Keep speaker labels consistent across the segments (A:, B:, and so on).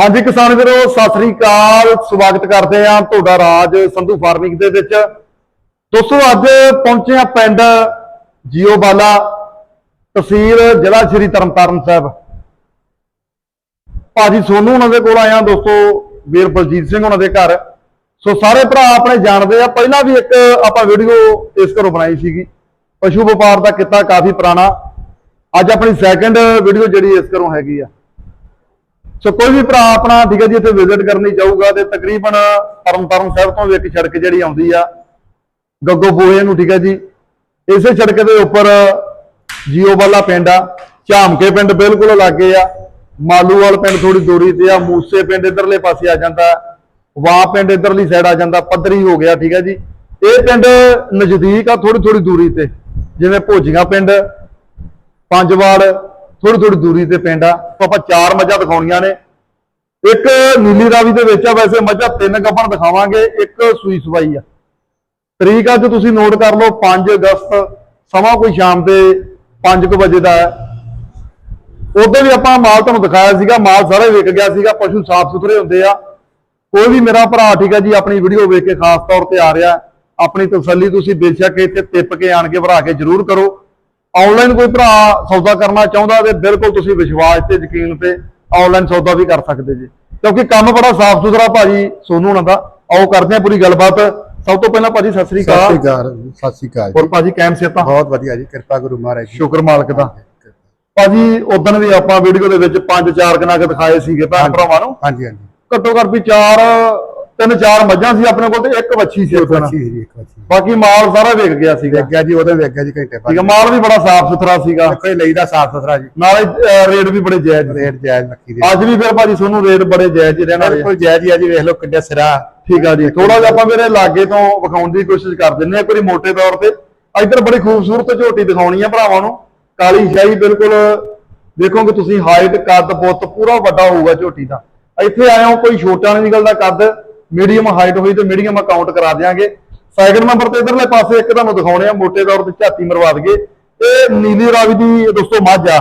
A: ਹਾਂਜੀ ਕਿਸਾਨ ਵੀਰੋ, ਸਤਿ ਸ੍ਰੀ ਅਕਾਲ। ਸਵਾਗਤ ਕਰਦੇ ਆ ਤੁਹਾਡਾ ਰਾਜ ਸੰਧੂ ਫਾਰਮਿੰਗ ਦੇ ਵਿੱਚ। ਦੋਸਤੋ, ਅੱਜ ਪਹੁੰਚੇ ਆ ਪਿੰਡ ਜੀਓਬਾਲਾ ਤਹਿਸੀਲ ਜ਼ਿਲ੍ਹਾ ਸ਼੍ਰੀ ਤਰਨਤਾਰਨ ਸਾਹਿਬ। ਭਾਜੀ ਸੋਨੂ ਉਹਨਾਂ ਦੇ ਕੋਲ ਆਇਆ ਦੋਸਤੋ, ਵੀਰ ਬਲਜੀਤ ਸਿੰਘ ਉਹਨਾਂ ਦੇ ਘਰ। ਸੋ ਸਾਰੇ ਭਰਾ ਆਪਣੇ ਜਾਣਦੇ ਆ। ਪਹਿਲਾਂ ਵੀ ਇੱਕ ਆਪਾਂ ਵੀਡੀਓ ਇਸ ਘਰੋਂ ਬਣਾਈ ਸੀਗੀ। ਪਸ਼ੂ ਵਪਾਰ ਦਾ ਕਿੱਤਾ ਕਾਫੀ ਪੁਰਾਣਾ। ਅੱਜ ਆਪਣੀ ਸੈਕੰਡ ਵੀਡੀਓ ਜਿਹੜੀ ਇਸ ਘਰੋਂ ਹੈਗੀ ਆ। ਸੋ ਕੋਈ ਵੀ ਭਰਾ ਆਪਣਾ ਠੀਕ ਹੈ ਜੀ ਇੱਥੇ ਵਿਜ਼ਿਟ ਕਰਨੀ ਚਾਹੂਗਾ ਤੇ ਤਕਰੀਬਨ ਤਰਨਤਾਰਨ ਸਾਹਿਬ ਤੋਂ ਵੀ ਇੱਕ ਸੜਕ ਜਿਹੜੀ ਆਉਂਦੀ ਆ, ਗੱਗੋ ਬੋਏ ਨੂੰ, ਠੀਕ ਹੈ ਜੀ। ਇਸੇ ਸੜਕ ਦੇ ਉੱਪਰ ਜੀਓ ਵਾਲਾ ਪਿੰਡ ਆ, ਝਾਮਕੇ ਪਿੰਡ ਬਿਲਕੁਲ ਲਾਗੇ ਆ। ਮਾਲੂਵਾਲ ਪਿੰਡ ਥੋੜੀ ਦੂਰੀ ਤੇ ਆ, ਮੂਸੇ ਪਿੰਡ ਇਧਰਲੇ ਪਾਸੇ ਆ ਜਾਂਦਾ ਵਾਂ ਪਿੰਡ ਇਧਰਲੀ ਸਾਈਡ ਆ ਜਾਂਦਾ, ਪੱਧਰੀ ਹੋ ਗਿਆ, ਠੀਕ ਹੈ ਜੀ। ਇਹ ਪਿੰਡ ਨਜ਼ਦੀਕ ਆ ਥੋੜੀ ਥੋੜੀ ਦੂਰੀ ਤੇ, ਜਿਵੇਂ ਭੋਜੀਆਂ ਪਿੰਡ ਪੰਜਵਾੜ ਥੋੜੀ ਥੋੜੀ ਦੂਰੀ ਤੇ ਪਿੰਡ ਆ। ਆਪਾਂ ਚਾਰ ਮੱਝਾਂ ਦਿਖਾਉਣੀਆਂ ਨੇ। ਇੱਕ ਨੀਲੀ ਰਾਵੀ ਦੇ ਵਿੱਚ ਆ, ਵੈਸੇ ਮੱਝਾਂ ਤਿੰਨ ਗੱਭਣ ਦਿਖਾਵਾਂਗੇ, ਇੱਕ ਸੂਈ ਸਵਾਈ ਆ। ਤਰੀਕ ਅੱਜ ਤੁਸੀਂ ਨੋਟ ਕਰ ਲਓ 5 ਅਗਸਤ, ਸਮਾਂ ਕੋਈ ਸ਼ਾਮ ਦੇ 5 ਵਜੇ ਦਾ ਹੈ। ਉਦੋਂ ਵੀ ਆਪਾਂ ਮਾਲ ਤੁਹਾਨੂੰ ਦਿਖਾਇਆ ਸੀਗਾ, ਮਾਲ ਸਾਰਾ ਵਿਕ ਗਿਆ ਸੀਗਾ, ਪਸ਼ੂ ਸਾਫ਼ ਸੁਥਰੇ ਹੁੰਦੇ ਆ। ਕੋਈ ਵੀ ਮੇਰਾ ਭਰਾ, ਠੀਕ ਹੈ ਜੀ, ਆਪਣੀ ਵੀਡੀਓ ਵੇਖ ਕੇ ਖਾਸ ਤੌਰ ਤੇ ਆ ਰਿਹਾ। ਆਪਣੀ ਤਸੱਲੀ ਤੁਸੀਂ ਬੇਸ਼ੱਕ ਇੱਥੇ ਟਿੱਪ ਕੇ ਆਣ ਕੇ ਭਰਾ ਕੇ ਜ਼ਰੂਰ ਕਰੋ। ਆਨਲਾਈਨ ਕੋਈ ਭਰਾ ਸੌਦਾ ਕਰਨਾ ਚਾਹੁੰਦਾ ਤੇ ਬਿਲਕੁਲ ਤੁਸੀਂ ਵਿਸ਼ਵਾਸ ਤੇ ਯਕੀਨ ਤੇ ਆਨਲਾਈਨ ਸੌਦਾ ਵੀ ਕਰ ਸਕਦੇ ਜੀ। ਕਿਉਂਕਿ ਕੰਮ ਬੜਾ ਸਾਫ਼ ਸੁਥਰਾ ਭਾਜੀ ਸੋਨੂ ਉਹਨਾਂ ਦਾ ਆਓ ਕਰਦੇ ਆ ਪੂਰੀ ਗੱਲਬਾਤ। ਸਭ ਤੋਂ ਪਹਿਲਾਂ ਭਾਜੀ ਸਤਿ ਸ੍ਰੀ
B: ਸਤਿ ਸ਼੍ਰੀ
A: ਅਕਾਲ
B: ਅਕਾਲ ਸਤਿ ਸ਼੍ਰੀ ਅਕਾਲ
A: ਹੋਰ ਭਾਜੀ ਕੈਮ ਸੇਤਾ
B: ਬਹੁਤ ਵਧੀਆ ਜੀ ਕਿਰਪਾ ਗੁਰੂ ਮਹਾਰਾਜ ਜੀ।
A: ਸ਼ੁਕਰ ਮਾਲਕ ਦਾ। ਭਾਜੀ ਉਦੋਂ ਵੀ ਆਪਾਂ ਵੀਡੀਓ ਦੇ ਵਿੱਚ ਪੰਜ ਚਾਰ ਕਨਾਕ ਦਿਖਾਏ ਸੀਗੇ ਭੈਣ ਭਰਾਵਾਂ ਨੂੰ।
B: ਹਾਂਜੀ ਹਾਂਜੀ।
A: ਘੱਟੋ ਘੱਟ ਵੀ ਚਾਰ ਤਿੰਨ ਚਾਰ ਮੱਝਾਂ ਸੀ ਆਪਣੇ ਕੋਲ ਤੇ ਇੱਕ ਵੱਛੀ ਸੀ
B: ਇੱਕ
A: ਉਦੋਂ
B: ਬੱਚੀ ਸੀ ਜੀ ਇੱਕ ਬੱਚੀ
A: ਬਾਕੀ ਮਾਲ ਸਾਰਾ ਵਿਕ ਗਿਆ ਸੀਗਾ।
B: ਵੇਖ ਗਿਆ ਜੀ ਉਹਦੇ ਵੇਖ ਗਿਆ ਜੀ ਘੰਟੇ
A: ਠੀਕ
B: ਬਾਅਦ
A: ਹੈ ਮਾਲ ਵੀ ਬੜਾ ਸਾਫ਼ ਸੁਥਰਾ ਸੀਗਾ।
B: ਇਹ ਲਈਦਾ ਸਾਫ਼ ਸੁਥਰਾ ਜੀ।
A: ਨਾਲੇ ਅਹ, ਰੇਟ ਵੀ ਬੜੇ ਜਾਇਜ਼ ਨੇ।
B: ਰੇਟ ਜਾਇਜ਼ ਰੱਖੀ ਦੇ।
A: ਅੱਜ ਵੀ ਫਿਰ ਭਾਜੀ ਤੁਹਾਨੂੰ ਰੇਟ ਬੜੇ ਜਾਇਜ਼ ਹੀ ਰਹਿਣਾ
B: ਬਿਲਕੁਲ ਜਾਇਜ਼ ਹੀ ਆ ਜੀ ਵੇਖ ਲਓ ਕਿੱਡਾ ਸਿਰਾ।
A: ਠੀਕ ਆ ਜੀ ਥੋੜਾ ਜਿਹਾ ਆਪਾਂ ਮੇਰੇ ਲਾਗੇ ਤੋਂ ਵਿਖਾਉਣ ਦੀ ਕੋਸ਼ਿਸ਼ ਕਰ ਦਿੰਨੇ ਆ ਕੋਈ ਮੋٹے ਤੌਰ ਤੇ ਇੱਧਰ ਬੜੀ ਖੂਬਸੂਰਤ ਝੋਟੀ ਦਿਖਾਉਣੀ ਆ ਭਰਾਵਾਂ ਨੂੰ। ਕਾਲੀ ਸ਼ਾਹੀ ਬਿਲਕੁਲ ਦੇਖੋਗੇ ਤੁਸੀਂ ਹਾਈਟ ਕੱਦ ਪੁੱਤ ਪੂਰਾ ਵੱਡਾ ਹੋਊਗਾ ਝੋਟੀ ਦਾ। ਇੱਥੇ ਹੋ ਕੋਈ ਛੋਟਾ ਨਹੀਂ ਨਿਕਲਦਾ ਕੱਦ ਮੀਡੀਅਮ ਹਾਈਟ ਹੋਈ ਤੇ ਮੀਡੀਅਮ ਅਕਾਊਂਟ ਕਰਾ ਦਿਆਂਗੇ। ਸੈਕਿੰਡ ਨੰਬਰ ਤੇ ਇਧਰਲੇ ਪਾਸੇ ਇੱਕ ਤੁਹਾਨੂੰ ਦਿਖਾਉਣੇ ਆ ਮੋٹے ਤੌਰ ਤੇ ਝਾਤੀ ਮਰਵਾ ਦਈਏ। ਇਹ ਨੀਲੀ ਰਾਵੀ ਦੀ ਦੋਸਤੋ ਮੱਝ ਆ।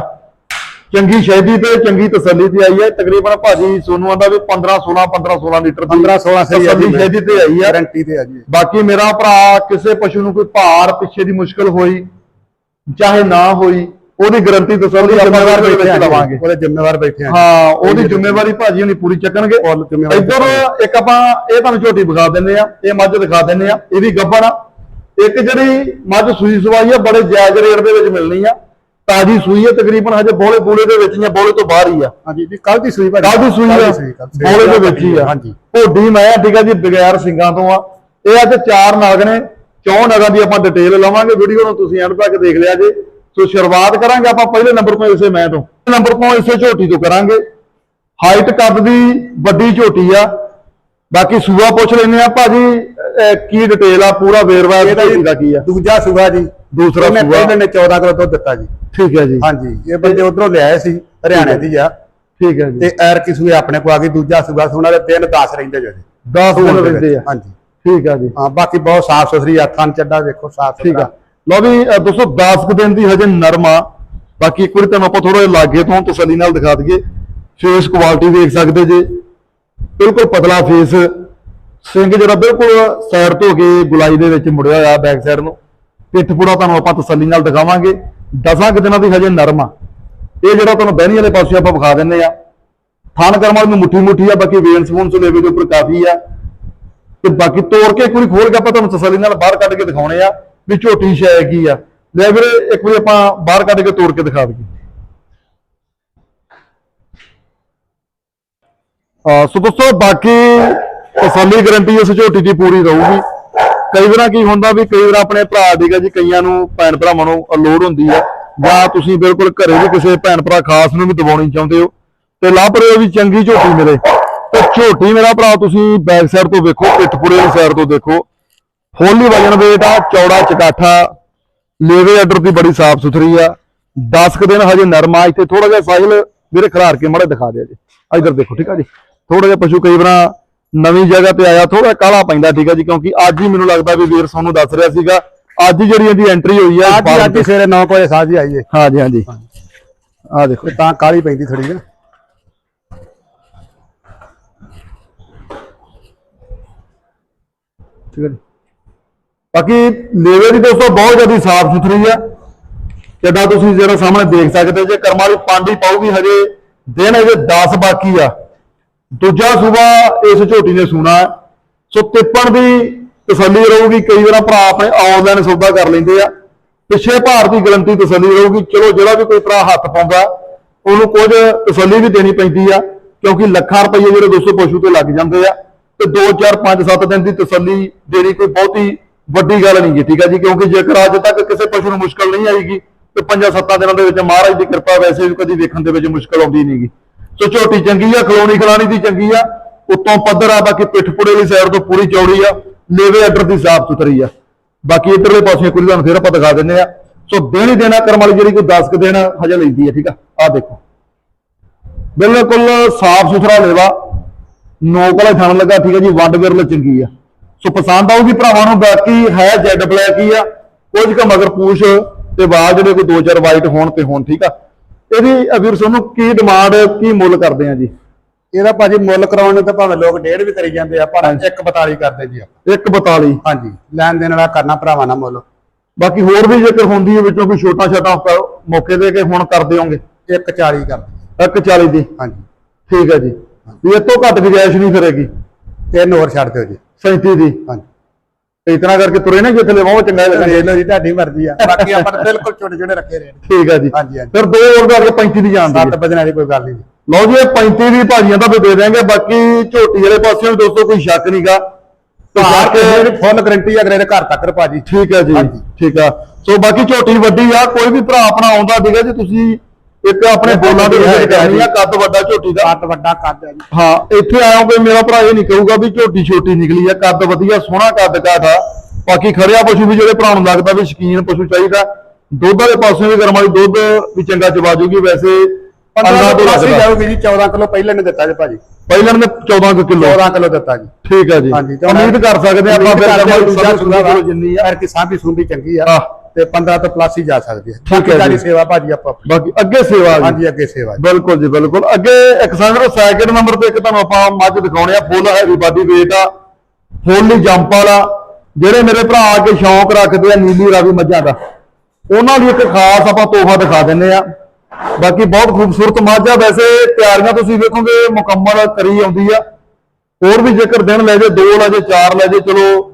A: ਚੰਗੀ ਸ਼ੈਦੀ ਤੇ ਚੰਗੀ ਤਸੱਲੀ ਤੇ ਆਈ ਹੈ। ਤਕਰੀਬਨ ਭਾਜੀ ਸੋਨੂਆਂ ਦਾ ਵੀ 15 16 15 16 ਲੀਟਰ ਦੀ
B: 15 16 ਸਹੀ
A: ਸ਼ੈਦੀ ਤੇ ਆਈ ਹੈ
B: ਗਾਰੰਟੀ ਤੇ ਆ ਜੀ।
A: ਬਾਕੀ ਮੇਰਾ ਭਰਾ ਕਿਸੇ ਪਸ਼ੂ ਨੂੰ ਕੋਈ ਭਾਰ ਪਿੱਛੇ ਦੀ ਮੁਸ਼ਕਲ ਹੋਈ ਚਾਹੇ ਨਾ ਹੋਈ ਉਹਦੀ ਗਾਰੰਟੀ ਤਸੱਲੀ ਆਪਾਂ
B: ਜ਼ਿੰਮੇਵਾਰ ਬੈਠੇ
A: ਲਵਾਂਗੇ।
B: ਉਹਦੇ ਜ਼ਿੰਮੇਵਾਰ ਬੈਠੇ ਆ।
A: ਹਾਂ ਉਹਦੀ ਜ਼ਿੰਮੇਵਾਰੀ ਭਾਜੀ ਹੁਣੀ ਪੂਰੀ ਚੱਕਣਗੇ। ਇੱਧਰ ਇੱਕ ਆਪਾਂ ਇਹ ਤੁਹਾਨੂੰ ਝੋਟੀ ਵਿਖਾ ਦਿੰਦੇ ਆ ਇਹ ਮੱਝ ਦਿਖਾ ਦਿੰਦੇ ਆ ਇਹ ਵੀ ਗੱਭਣ ਆ। ਇੱਕ ਜਿਹੜੀ ਮੱਝ ਸੂਈ ਸਵਾਈ ਆ ਬੜੇ ਜਾਇਜ਼ ਰੇਟ ਦੇ ਵਿੱਚ ਮਿਲਣੀ ਆ। ਤਾਜੀ ਸੂਈ ਆ ਤਕਰੀਬਨ ਹਜੇ ਬੋਲੇ ਬੂਲੇ ਦੇ ਵਿੱਚ ਜਾਂ ਬੋਲੇ ਤੋਂ ਬਾਹਰ ਹੀ ਆ।
B: ਹਾਂਜੀ ਜੀ ਕੱਲ ਦੀ ਸੂਈ ਭਾਜੀ।
A: ਕੱਲ ਦੀ ਸੂਈ ਆ। ਬੋਲੇ ਦੇ ਵਿੱਚ ਹੀ ਆ।
B: ਹਾਂਜੀ।
A: ਢੋਡੀ ਮੈਂ ਠੀਕ ਆ ਜੀ ਬਗੈਰ ਸਿੰਘਾਂ ਤੋਂ ਆ। ਇਹ ਅੱਜ ਚਾਰ ਨਗ ਨੇ ਚੌਂ ਨਗਾਂ ਦੀ ਆਪਾਂ ਡਿਟੇਲ ਲਵਾਂਗੇ ਵੀਡੀਓ ਨੂੰ ਤੁਸੀਂ ਐਂਡ ਤੱਕ ਦੇਖ ਲਿਆ ਜੇ। ਸੋ ਸ਼ੁਰੂਆਤ ਕਰਾਂਗੇ ਆਪਾਂ ਪਹਿਲੇ ਨੰਬਰ ਤੋਂ ਇਸੇ ਮੈਂ ਤੋਂ। ਨੰਬਰ ਤੋਂ ਇਸੇ ਝੋਟੀ ਤੋਂ ਕਰਾਂਗੇ। ਹਾਈਟ ਕੱਦ ਦੀ ਵੱਡੀ ਝੋਟੀ ਆ। ਬਾਕੀ ਸੂਆ ਪੁੱਛ ਲੈਨੇ ਆ ਭਾਜੀ ਕੀ ਡਿਟੇਲ ਆ ਪੂਰਾ ਵੇਰਵਾ ਝੋਟੀ ਦਾ ਕੀ ਆ?
B: ਦੂਜਾ ਸੂਆ ਜੀ।
A: ਦੂਸਰਾ ਸੂਆ।
B: ਪਹਿਲੇ ਨੇ 14 ਕਿਲੋ ਦੁੱਧ ਦਿੱਤਾ ਜੀ।
A: ਠੀਕ ਹੈ ਜੀ।
B: ਹਾਂਜੀ ਇਹ ਬੰਦੇ ਉਧਰੋਂ ਲਿਆਏ ਸੀ ਹਰਿਆਣੇ ਦੀ ਆ।
A: ਠੀਕ ਹੈ ਜੀ।
B: ਤੇ ਐਰ ਕੀ ਸੂਏ ਆਪਣੇ ਕੋ ਆ ਗਈ ਦੂਜਾ ਸੂਆ ਸੋਨਾ ਦੇ ਤਿੰਨ 10 ਰਹਿੰਦੇ ਜੋ ਜੀ
A: 10 ਦਿਨ ਰਹਿੰਦੇ ਆ।
B: ਹਾਂਜੀ।
A: ਠੀਕ ਆ ਜੀ।
B: ਹਾਂ ਬਾਕੀ ਬਹੁਤ ਸਾਫ਼ ਸੁਥਰੀ ਆ ਥਣ ਚੱਡਾ ਵੇਖੋ ਸਾਫ਼
A: ਠੀਕ ਆ। ਲਓ ਵੀ ਅ, ਦੋਸਤੋ 10 ਕੁ ਦਿਨ ਦੀ ਹਜੇ ਨਰਮ ਆ। ਬਾਕੀ ਇੱਕ ਵਾਰੀ ਤੁਹਾਨੂੰ ਆਪਾਂ ਥੋੜਾ ਜਿਹਾ ਲਾਗੇ ਤੋਂ ਤਸੱਲੀ ਨਾਲ ਦਿਖਾ ਦਈਏ। ਫੇਸ ਕੁਆਲਿਟੀ ਦੇਖ ਸਕਦੇ ਜੇ। ਬਿਲਕੁਲ ਪਤਲਾ ਫੇਸ ਸਿੰਘ ਜਿਹੜਾ ਬਿਲਕੁਲ ਸਾਈਡ ਤੋਂ ਕੇ ਗੁਲਾਈ ਦੇ ਵਿੱਚ ਮੁੜਿਆ ਹੋਇਆ ਬੈਕ ਸਾਈਡ ਨੂੰ। ਪਿੱਠ ਪੂੜਾ ਤੁਹਾਨੂੰ ਆਪਾਂ ਤਸੱਲੀ ਨਾਲ ਦਿਖਾਵਾਂਗੇ। 10 ਕੁ ਦਿਨਾਂ ਦੀ ਹਜੇ ਨਰਮ ਆ। ਇਹ ਜਿਹੜਾ ਤੁਹਾਨੂੰ ਬਹਿਣੀ ਵਾਲੇ ਪਾਸੇ ਆਪਾਂ ਵਿਖਾ ਦਿੰਦੇ ਆ। ਥਾਨ ਕਰਮ ਵਾਲੀ ਨੂੰ ਮੁੱਠੀ ਮੁੱਠੀ ਆ ਬਾਕੀ ਵੇਨ ਸਪੂਨ ਸੁਲੇਵੇ ਦੇ ਉੱਪਰ ਕਾਫੀ ਆ। ਤੇ ਬਾਕੀ ਤੋੜ ਕੇ ਇੱਕ ਵਾਰੀ ਖੋਲ ਕੇ ਆਪਾਂ ਤੁਹਾਨੂੰ ਤਸੱਲੀ ਨਾਲ ਬਾਹਰ ਕੱਢ ਕੇ ਦਿਖਾਉਣੇ ਆ। ਵੀ ਝੋਟੀ ਸ਼ੈ ਕੀ ਆ। ਲੈ ਵੀਰੇ, ਇੱਕ ਵਾਰੀ ਆਪਾਂ ਬਾਹਰ ਕੱਢ ਕੇ ਤੋੜ ਕੇ ਦਿਖਾ ਦਈਏ। ਆ, ਸੋ ਦੋਸਤੋ, ਬਾਕੀ ਤਸੱਲੀ ਗਾਰੰਟੀ ਇਸ ਝੋਟੀ ਦੀ ਪੂਰੀ ਰਹੂਗੀ। ਕਈ ਵਾਰ ਕੀ ਹੁੰਦਾ ਵੀ ਕਈ ਵਾਰ ਆਪਣੇ ਭਰਾ ਦੀ ਆ ਜੀ, ਕਈਆਂ ਨੂੰ ਭੈਣ ਭਰਾਵਾਂ ਨੂੰ ਲੋੜ ਹੁੰਦੀ ਆ। ਜਾਂ ਤੁਸੀਂ ਬਿਲਕੁਲ ਘਰੇ ਵੀ ਕਿਸੇ ਭੈਣ ਭਰਾ ਖਾਸ ਨੂੰ ਵੀ ਦਵਾਉਣੀ ਚਾਹੁੰਦੇ ਹੋ, ਤੇ ਲੱਭ ਵੀ ਚੰਗੀ ਝੋਟੀ ਮਿਲੇ। ਤੇ ਝੋਟੀ ਮੇਰਾ ਭਰਾ, ਤੁਸੀਂ ਬੈਕ ਸਾਈਡ ਤੋਂ ਵੇਖੋ ਪਿੱਠਪੁਰੇ ਦੀ ਸਾਈਡ ਤੋਂ ਦੇਖੋ। ਹੋਲੀ ਵਜਨ ਵੇਟ ਆ ਚੌੜਾ ਚਕਾਠਾ ਲੇਵੇ ਆਰਡਰ ਦੀ ਬੜੀ ਸਾਫ਼ ਸੁਥਰੀ ਆ। 10 ਦਿਨ ਹਜੇ ਨਰਮਾ ਇੱਥੇ ਥੋੜਾ ਜਿਹਾ ਸਾਈਲ ਵੀਰੇ ਖਰਾਰ ਕੇ ਮੜਾ ਦਿਖਾ ਦਿਆ ਜੀ। ਇਧਰ ਦੇਖੋ ਠੀਕ ਆ ਜੀ? ਥੋੜਾ ਜਿਹਾ ਪਸ਼ੂ ਕਈ ਵਾਰ ਨਵੀਂ ਜਗ੍ਹਾ ਤੇ ਆਇਆ ਥੋੜਾ ਕਾਲਾ ਪੈਂਦਾ ਠੀਕ ਆ ਜੀ? ਕਿਉਂਕਿ ਅੱਜ ਹੀ ਮੈਨੂੰ ਲੱਗਦਾ ਵੀ ਵੀਰ ਸਾਨੂੰ ਦੱਸ ਰਿਹਾ ਸੀਗਾ ਅੱਜ ਜਿਹੜੀ ਇਹਦੀ ਐਂਟਰੀ ਹੋਈ ਆ
B: ਅੱਜ ਅੱਜ ਸਵੇਰੇ 9 ਵਜੇ ਸਾਜੀ ਆਈ
A: ਏ। ਹਾਂ ਜੀ ਹਾਂ ਜੀ ਆ ਦੇਖੋ।
B: ਤਾਂ ਕਾਲੀ ਪੈਂਦੀ ਥੋੜੀ ਜਿਹੀ
A: ਠੀਕ ਹੈ ਜੀ? ਬਾਕੀ ਲੇਵੇ ਦੀ ਦੋਸਤੋ ਬਹੁਤ ਜ਼ਿਆਦਾ ਸਾਫ਼ ਸੁਥਰੀ ਆ। ਜਿੱਦਾਂ ਤੁਸੀਂ ਜਿਹੜਾ ਸਾਹਮਣੇ ਦੇਖ ਸਕਦੇ ਜੇ ਕਰਮਾਂ ਦੀ ਪਾਂਡੀ ਪਾਊਗੀ ਹਜੇ, ਦਿਨ ਹਜੇ 10 ਬਾਕੀ ਆ। ਦੂਜਾ ਸੂਬਾ ਇਸ ਝੋਟੀ ਨੇ ਸੁਣਾ। ਸੋ ਤਿੱਪਣ ਦੀ ਤਸੱਲੀ ਰਹੂਗੀ, ਕਈ ਵਾਰ ਭਰਾ ਆਪਣੇ ਆਨਲਾਈਨ ਸੌਦਾ ਕਰ ਲੈਂਦੇ ਆ। ਪਿੱਛੇ ਭਾਰ ਦੀ ਗਰੰਟੀ ਤਸੱਲੀ ਰਹੂਗੀ, ਚਲੋ ਜਿਹੜਾ ਵੀ ਕੋਈ ਭਰਾ ਹੱਥ ਪਾਉਂਦਾ, ਉਹਨੂੰ ਕੁਝ ਤਸੱਲੀ ਵੀ ਦੇਣੀ ਪੈਂਦੀ ਆ, ਕਿਉਂਕਿ ਲੱਖਾਂ ਰੁਪਏ ਜਿਹੜੇ ਦੋਸਤੋ ਪਸ਼ੂ ਤੇ ਲੱਗ ਜਾਂਦੇ ਆ। ਤੇ 2 4 5 7 ਦਿਨ ਦੀ ਤਸੱਲੀ ਦੇਣੀ ਕੋਈ ਬਹੁਤੀ ਵੱਡੀ ਗੱਲ ਨਹੀਂ ਜੀ, ਠੀਕ ਹੈ ਜੀ? ਕਿਉਂਕਿ ਜੇਕਰ ਅੱਜ ਤੱਕ ਕਿਸੇ ਪਸ਼ੂ ਨੂੰ ਮੁਸ਼ਕਲ ਨਹੀਂ ਆਏਗੀ ਤੇ 5-7 ਦਿਨਾਂ ਦੇ ਵਿੱਚ ਮਹਾਰਾਜ ਦੀ ਕਿਰਪਾ ਵੈਸੇ ਵੀ ਕਦੀ ਵੇਖਣ ਦੇ ਵਿੱਚ ਮੁਸ਼ਕਲ ਆਉਂਦੀ ਨਹੀਂਗੀ। ਸੋ ਝੋਟੀ ਚੰਗੀ ਆ, ਖਲੋਣੀ ਖਲਾਣੀ ਦੀ ਚੰਗੀ ਆ, ਉੱਤੋਂ ਪੱਧਰ ਆ, ਬਾਕੀ ਪਿੱਠ ਪੁੜੇ ਵਾਲੀ ਸਾਈਡ ਤੋਂ ਪੂਰੀ ਚੌੜੀ ਆ, ਲੇਵੇ ਅੱਡਰ ਦੀ ਸਾਫ਼ ਸੁਥਰੀ ਆ। ਬਾਕੀ ਇੱਧਰਲੇ ਪਾਸੇ ਕੁਝ ਤੁਹਾਨੂੰ ਫਿਰ ਆਪਾਂ ਦਿਖਾ ਦਿੰਦੇ ਆ। ਸੋ ਦੇਣੀ ਦੇਣਾ ਕਰਮ ਵਾਲੀ ਜਿਹੜੀ ਕੋਈ 10 ਕੁ ਦਿਨ ਹਜੇ ਲੈਂਦੀ ਆ, ਠੀਕ ਆ? ਆ ਦੇਖੋ। ਬਿਲਕੁਲ ਸਾਫ਼ ਸੁਥਰਾ ਲੇਵਾ, ਨੋਕ ਵਾਲਾ ਥਣ ਲੱਗਾ, ਠੀਕ ਹੈ ਜੀ? ਵੱਡ ਵਿਰਲ ਚੰਗੀ ਆ। ਸੋ ਪਸੰਦ ਆਊਗੀ ਭਰਾਵਾਂ ਨੂੰ ਬਾਕੀ ਹੈ ਜੈਡ ਬਲੈਕ ਹੀ ਆ ਕੁਝ ਕ ਮਗਰ ਪੂਛ ਤੇ ਵਾਲ ਜਿਹੜੇ ਕੋਈ ਦੋ ਚਾਰ ਵਾਈਟ ਹੋਣ ਤੇ ਹੋਣ ਠੀਕ ਆ? ਇਹਦੀ ਅਵੀਰ ਸਾਨੂੰ ਕੀ ਡਿਮਾਂਡ ਕੀ ਮੁੱਲ ਕਰਦੇ ਆ ਜੀ?
B: ਇਹਦਾ ਭਾਜੀ ਮੁੱਲ ਕਰਾਉਣ ਨੂੰ ਤਾਂ ਭਾਵੇਂ ਲੋਕ ਡੇਢ ਵੀ ਕਰੀ ਜਾਂਦੇ ਆ ਪਰ 142 ਕਰਦੇ ਜੀ ਆਪਾਂ।
A: 142
B: ਹਾਂਜੀ ਲੈਣ ਦੇਣ ਵਾਲਾ ਕਰਨਾ ਭਰਾਵਾਂ ਨਾਲ ਮੁੱਲ।
A: ਬਾਕੀ ਹੋਰ ਵੀ ਜੇਕਰ ਹੁੰਦੀ ਹੈ ਵਿੱਚੋਂ ਕੋਈ ਛੋਟਾ ਛੋਟਾ ਮੌਕੇ ਦੇ ਕੇ ਹੁਣ ਕਰ ਦਿਓਗੇ?
B: 140 ਕਰਦੇ
A: 140 ਦੀ।
B: ਹਾਂਜੀ।
A: ਠੀਕ ਹੈ ਜੀ। ਵੀ ਇਹ ਤੋਂ ਘੱਟ ਗੁਜਾਇਸ਼ ਨਹੀਂ ਕਰੇਗੀ
B: ਤਿੰਨ ਹੋਰ ਛੱਡ ਦਿਓ ਜੀ।
A: 37 ਦੀ।
B: ਹਾਂਜੀ।
A: ਤੇ ਇਤਨਾ ਕਰਕੇ ਤੁਰੇ ਨਾ ਜਿੱਥੇ ਬਹੁਤ ਚੰਗਾ ਲੱਗਦਾ।
B: ਦੇਖ ਲਓ ਜੀ ਤੁਹਾਡੀ ਮਰਜ਼ੀ ਆ। ਬਾਕੀ ਆਪਾਂ ਤਾਂ ਬਿਲਕੁਲ ਛੋਟੇ ਛੋਟੇ ਰੱਖੇ ਰਹੇ
A: ਠੀਕ ਹੈ ਜੀ।
B: ਹਾਂਜੀ, ਹਾਂਜੀ।
A: ਫਿਰ ਦੋ ਹੋਰ ਕਰਕੇ 35 ਦੀ ਜਾਣ ਦੀ
B: ਸੱਤ ਵਜਣ ਵਾਲੀ ਕੋਈ ਗੱਲ ਨਹੀਂ
A: ਲਓ ਜੀ ਇਹ 35 ਦੀ ਭਾਜੀਆਂ ਤਾਂ ਵੀ ਦੇ ਦੇਵਾਂਗੇ ਬਾਕੀ ਝੋਟੀ ਵਾਲੇ ਪਾਸਿਓਂ ਦੋਸਤੋ ਕੋਈ ਸ਼ੱਕ ਨਹੀਂਗਾ ਤੇ
B: ਭਾਰ ਕੇ ਫੁੱਲ ਗਰੰਟੀ ਅਗਲੇ ਦੇ ਘਰ ਤੱਕ ਭਾਜੀ
A: ਠੀਕ ਹੈ ਜੀ। ਠੀਕ ਆ। ਸੋ ਬਾਕੀ ਝੋਟੀ ਵੱਡੀ ਆ ਕੋਈ ਵੀ ਭਰਾ ਆਪਣਾ ਆਉਂਦਾ ਸੀਗਾ ਜੀ ਤੁਸੀਂ ਇੱਕ ਆਪਣੇ ਬੋਲਾਂ ਦੇ ਵਿੱਚ ਕਰਨੀ ਆ ਕੱਦ ਵੱਡਾ ਝੋਟੀ ਦਾ।
B: ਕੱਦ ਵੱਡਾ ਕੱਦ ਹੈ ਜੀ।
A: ਹਾਂ ਇੱਥੇ ਆਇਆ ਕੋਈ ਮੇਰਾ ਭਰਾ ਇਹ ਨਹੀਂ ਕਹੂਗਾ ਵੀ ਝੋਟੀ ਛੋਟੀ ਨਿਕਲੀ ਆ ਕੱਦ ਵਧੀਆ ਸੋਹਣਾ ਕੱਦ ਕਾਠ ਬਾਕੀ ਖੜਿਆ ਪਸ਼ੂ ਵੀ ਜਿਹੜੇ ਭਰਾ ਨੂੰ ਲੱਗਦਾ ਵੀ ਸ਼ਕੀਨ ਪਸ਼ੂ ਚਾਹੀਦਾ। ਦੁੱਧ ਵਾਲੇ ਪਾਸੇ ਵੀ ਗਰਮ ਵਾਲੀ ਦੁੱਧ ਵੀ ਚੰਗਾ ਚਵਾ ਜੂਗੀ ਵੈਸੇ
B: 15
A: ਅੰਨਾ ਤੋਂ ਲੱਗਦਾ।
B: ਜਾਊਗੀ ਜੀ 14 ਕਿਲੋ ਪਹਿਲੇ ਨੇ ਦਿੱਤਾ ਜੀ ਭਾਜੀ।
A: ਪਹਿਲਾਂ ਨੇ 14 ਕਿਲੋ।
B: 14 ਕਿਲੋ ਦਿੱਤਾ ਜੀ।
A: ਠੀਕ ਹੈ ਜੀ। ਉਮੀਦ ਕਰ ਸਕਦੇ ਆ ਆਪਾਂ ਫਿਰ
B: ਦੂਜਾ
A: ਕਿਲੋ ਜਿੰਨੀ ਆ।
B: ਕਿ ਸਾਂਭੀ ਸੂੰਭੀ ਚੰਗੀ ਆ। ਤੇ 15 ਤੋਂ ਪਲੱਸ ਹੀ ਜਾ ਸਕਦੀ ਹੈ।
A: ਠੀਕ ਹੈ
B: ਬਾਕੀ ਸਾਡੀ
A: ਜੀ।
B: ਸੇਵਾ ਭਾਜੀ ਆਪਾਂ
A: ਬਾਕੀ ਅੱਗੇ ਸੇਵਾ ਜੀ।
B: ਹਾਂਜੀ ਅੱਗੇ ਸੇਵਾ ਜੀ।
A: ਬਿਲਕੁਲ ਜੀ ਬਿਲਕੁਲ। ਅੱਗੇ ਇੱਕ ਸੰਗਰੋ ਸੈਕਿੰਡ ਨੰਬਰ ਤੇ ਇੱਕ ਤੁਹਾਨੂੰ ਆਪਾਂ ਮੱਝ ਦਿਖਾਉਣੇ ਆ। ਫੁੱਲ ਹੈਵੀ ਬਾਡੀ weight ਆ। ਫੁੱਲੀ ਜੰਪ ਵਾਲਾ। ਜਿਹੜੇ ਮੇਰੇ ਭਰਾ ਅੱਗੇ ਸ਼ੌਂਕ ਰੱਖਦੇ ਆ ਨੀਲੀ ਰਾਵੀ ਮੱਝਾਂ ਦਾ। ਉਹਨਾਂ ਲਈ ਇੱਕ ਖਾਸ ਆਪਾਂ ਤੋਹਫਾ ਦਿਖਾ ਦਿੰਨੇ ਆ। ਬਾਕੀ ਬਹੁਤ ਖੂਬਸੂਰਤ ਮੱਝ ਆ। ਵੈਸੇ ਤਿਆਰੀਆਂ ਤੁਸੀਂ ਵੇਖੋਗੇ ਮੁਕੰਮਲ ਕਰੀ ਆਉਂਦੀ ਆ। ਹੋਰ ਵੀ ਜੇਕਰ ਦਿਨ ਲੈ ਜੇ ਦੋ ਲੈ ਜੇ ਚਾਰ ਲੈ ਜੇ ਚਲੋ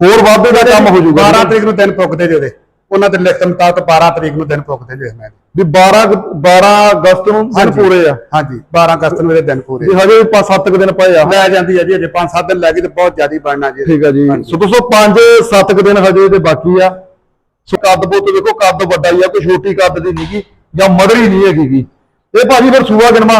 A: ਹੋਰ ਵਾਧੇ ਦਾ ਕੰਮ ਹੋ ਜਾਊਗਾ।
B: 12 ਤਰੀਕ ਨੂੰ ਦਿਨ ਪੁੱਗਦੇ ਜੀ ਉਹਦੇ। ਉਹਨਾਂ ਦੇ ਲਿਖਤ ਮੁਤਾਬਕ 12 ਤਰੀਕ ਨੂੰ ਦਿਨ ਪੁੱਗਦੇ ਜੀ ਮੈਂ
A: ਵੀ 12 ਕੁ- 12 ਅਗਸਤ ਨੂੰ ਦਿਨ
B: ਹਾਂਜੀ।
A: ਪੂਰੇ ਆ।
B: ਹਾਂਜੀ 12 ਅਗਸਤ ਨੂੰ ਇਹਦੇ ਦਿਨ ਪੂਰੇ।
A: ਵੀ ਹਜੇ ਵੀ 5-7 ਦਿਨ ਪਏ ਆ।
B: ਲੈ ਜਾਂਦੀ ਹੈ ਜੀ ਅਜੇ 5-7 ਦਿਨ ਲੱਗੀ ਤੇ ਬਹੁਤ ਜ਼ਿਆਦੀ ਬਣਨਾ ਜੀ।
A: ਠੀਕ ਹੈ ਜੀ।
B: ਹਾਂਜੀ।
A: ਸੋ ਦੋਸਤੋ 5-7 ਕੁ ਦਿਨ ਹਜੇ ਤੇ ਬਾਕੀ ਆ। ਸੋ ਕੱਦ ਬੁੱਤ ਵੇਖੋ ਕੱਦ ਵੱਡਾ ਹੀ ਆ ਕੋਈ ਛੋਟੀ ਕੱਦ ਦੀ ਨਹੀਂਗੀ ਜਾਂ ਮਦਰੀ ਨਹੀਂ ਹੈਗੀ ਇਹ ਭਾਜੀ ਫਿਰ ਸੂਆ ਗਣਮਾ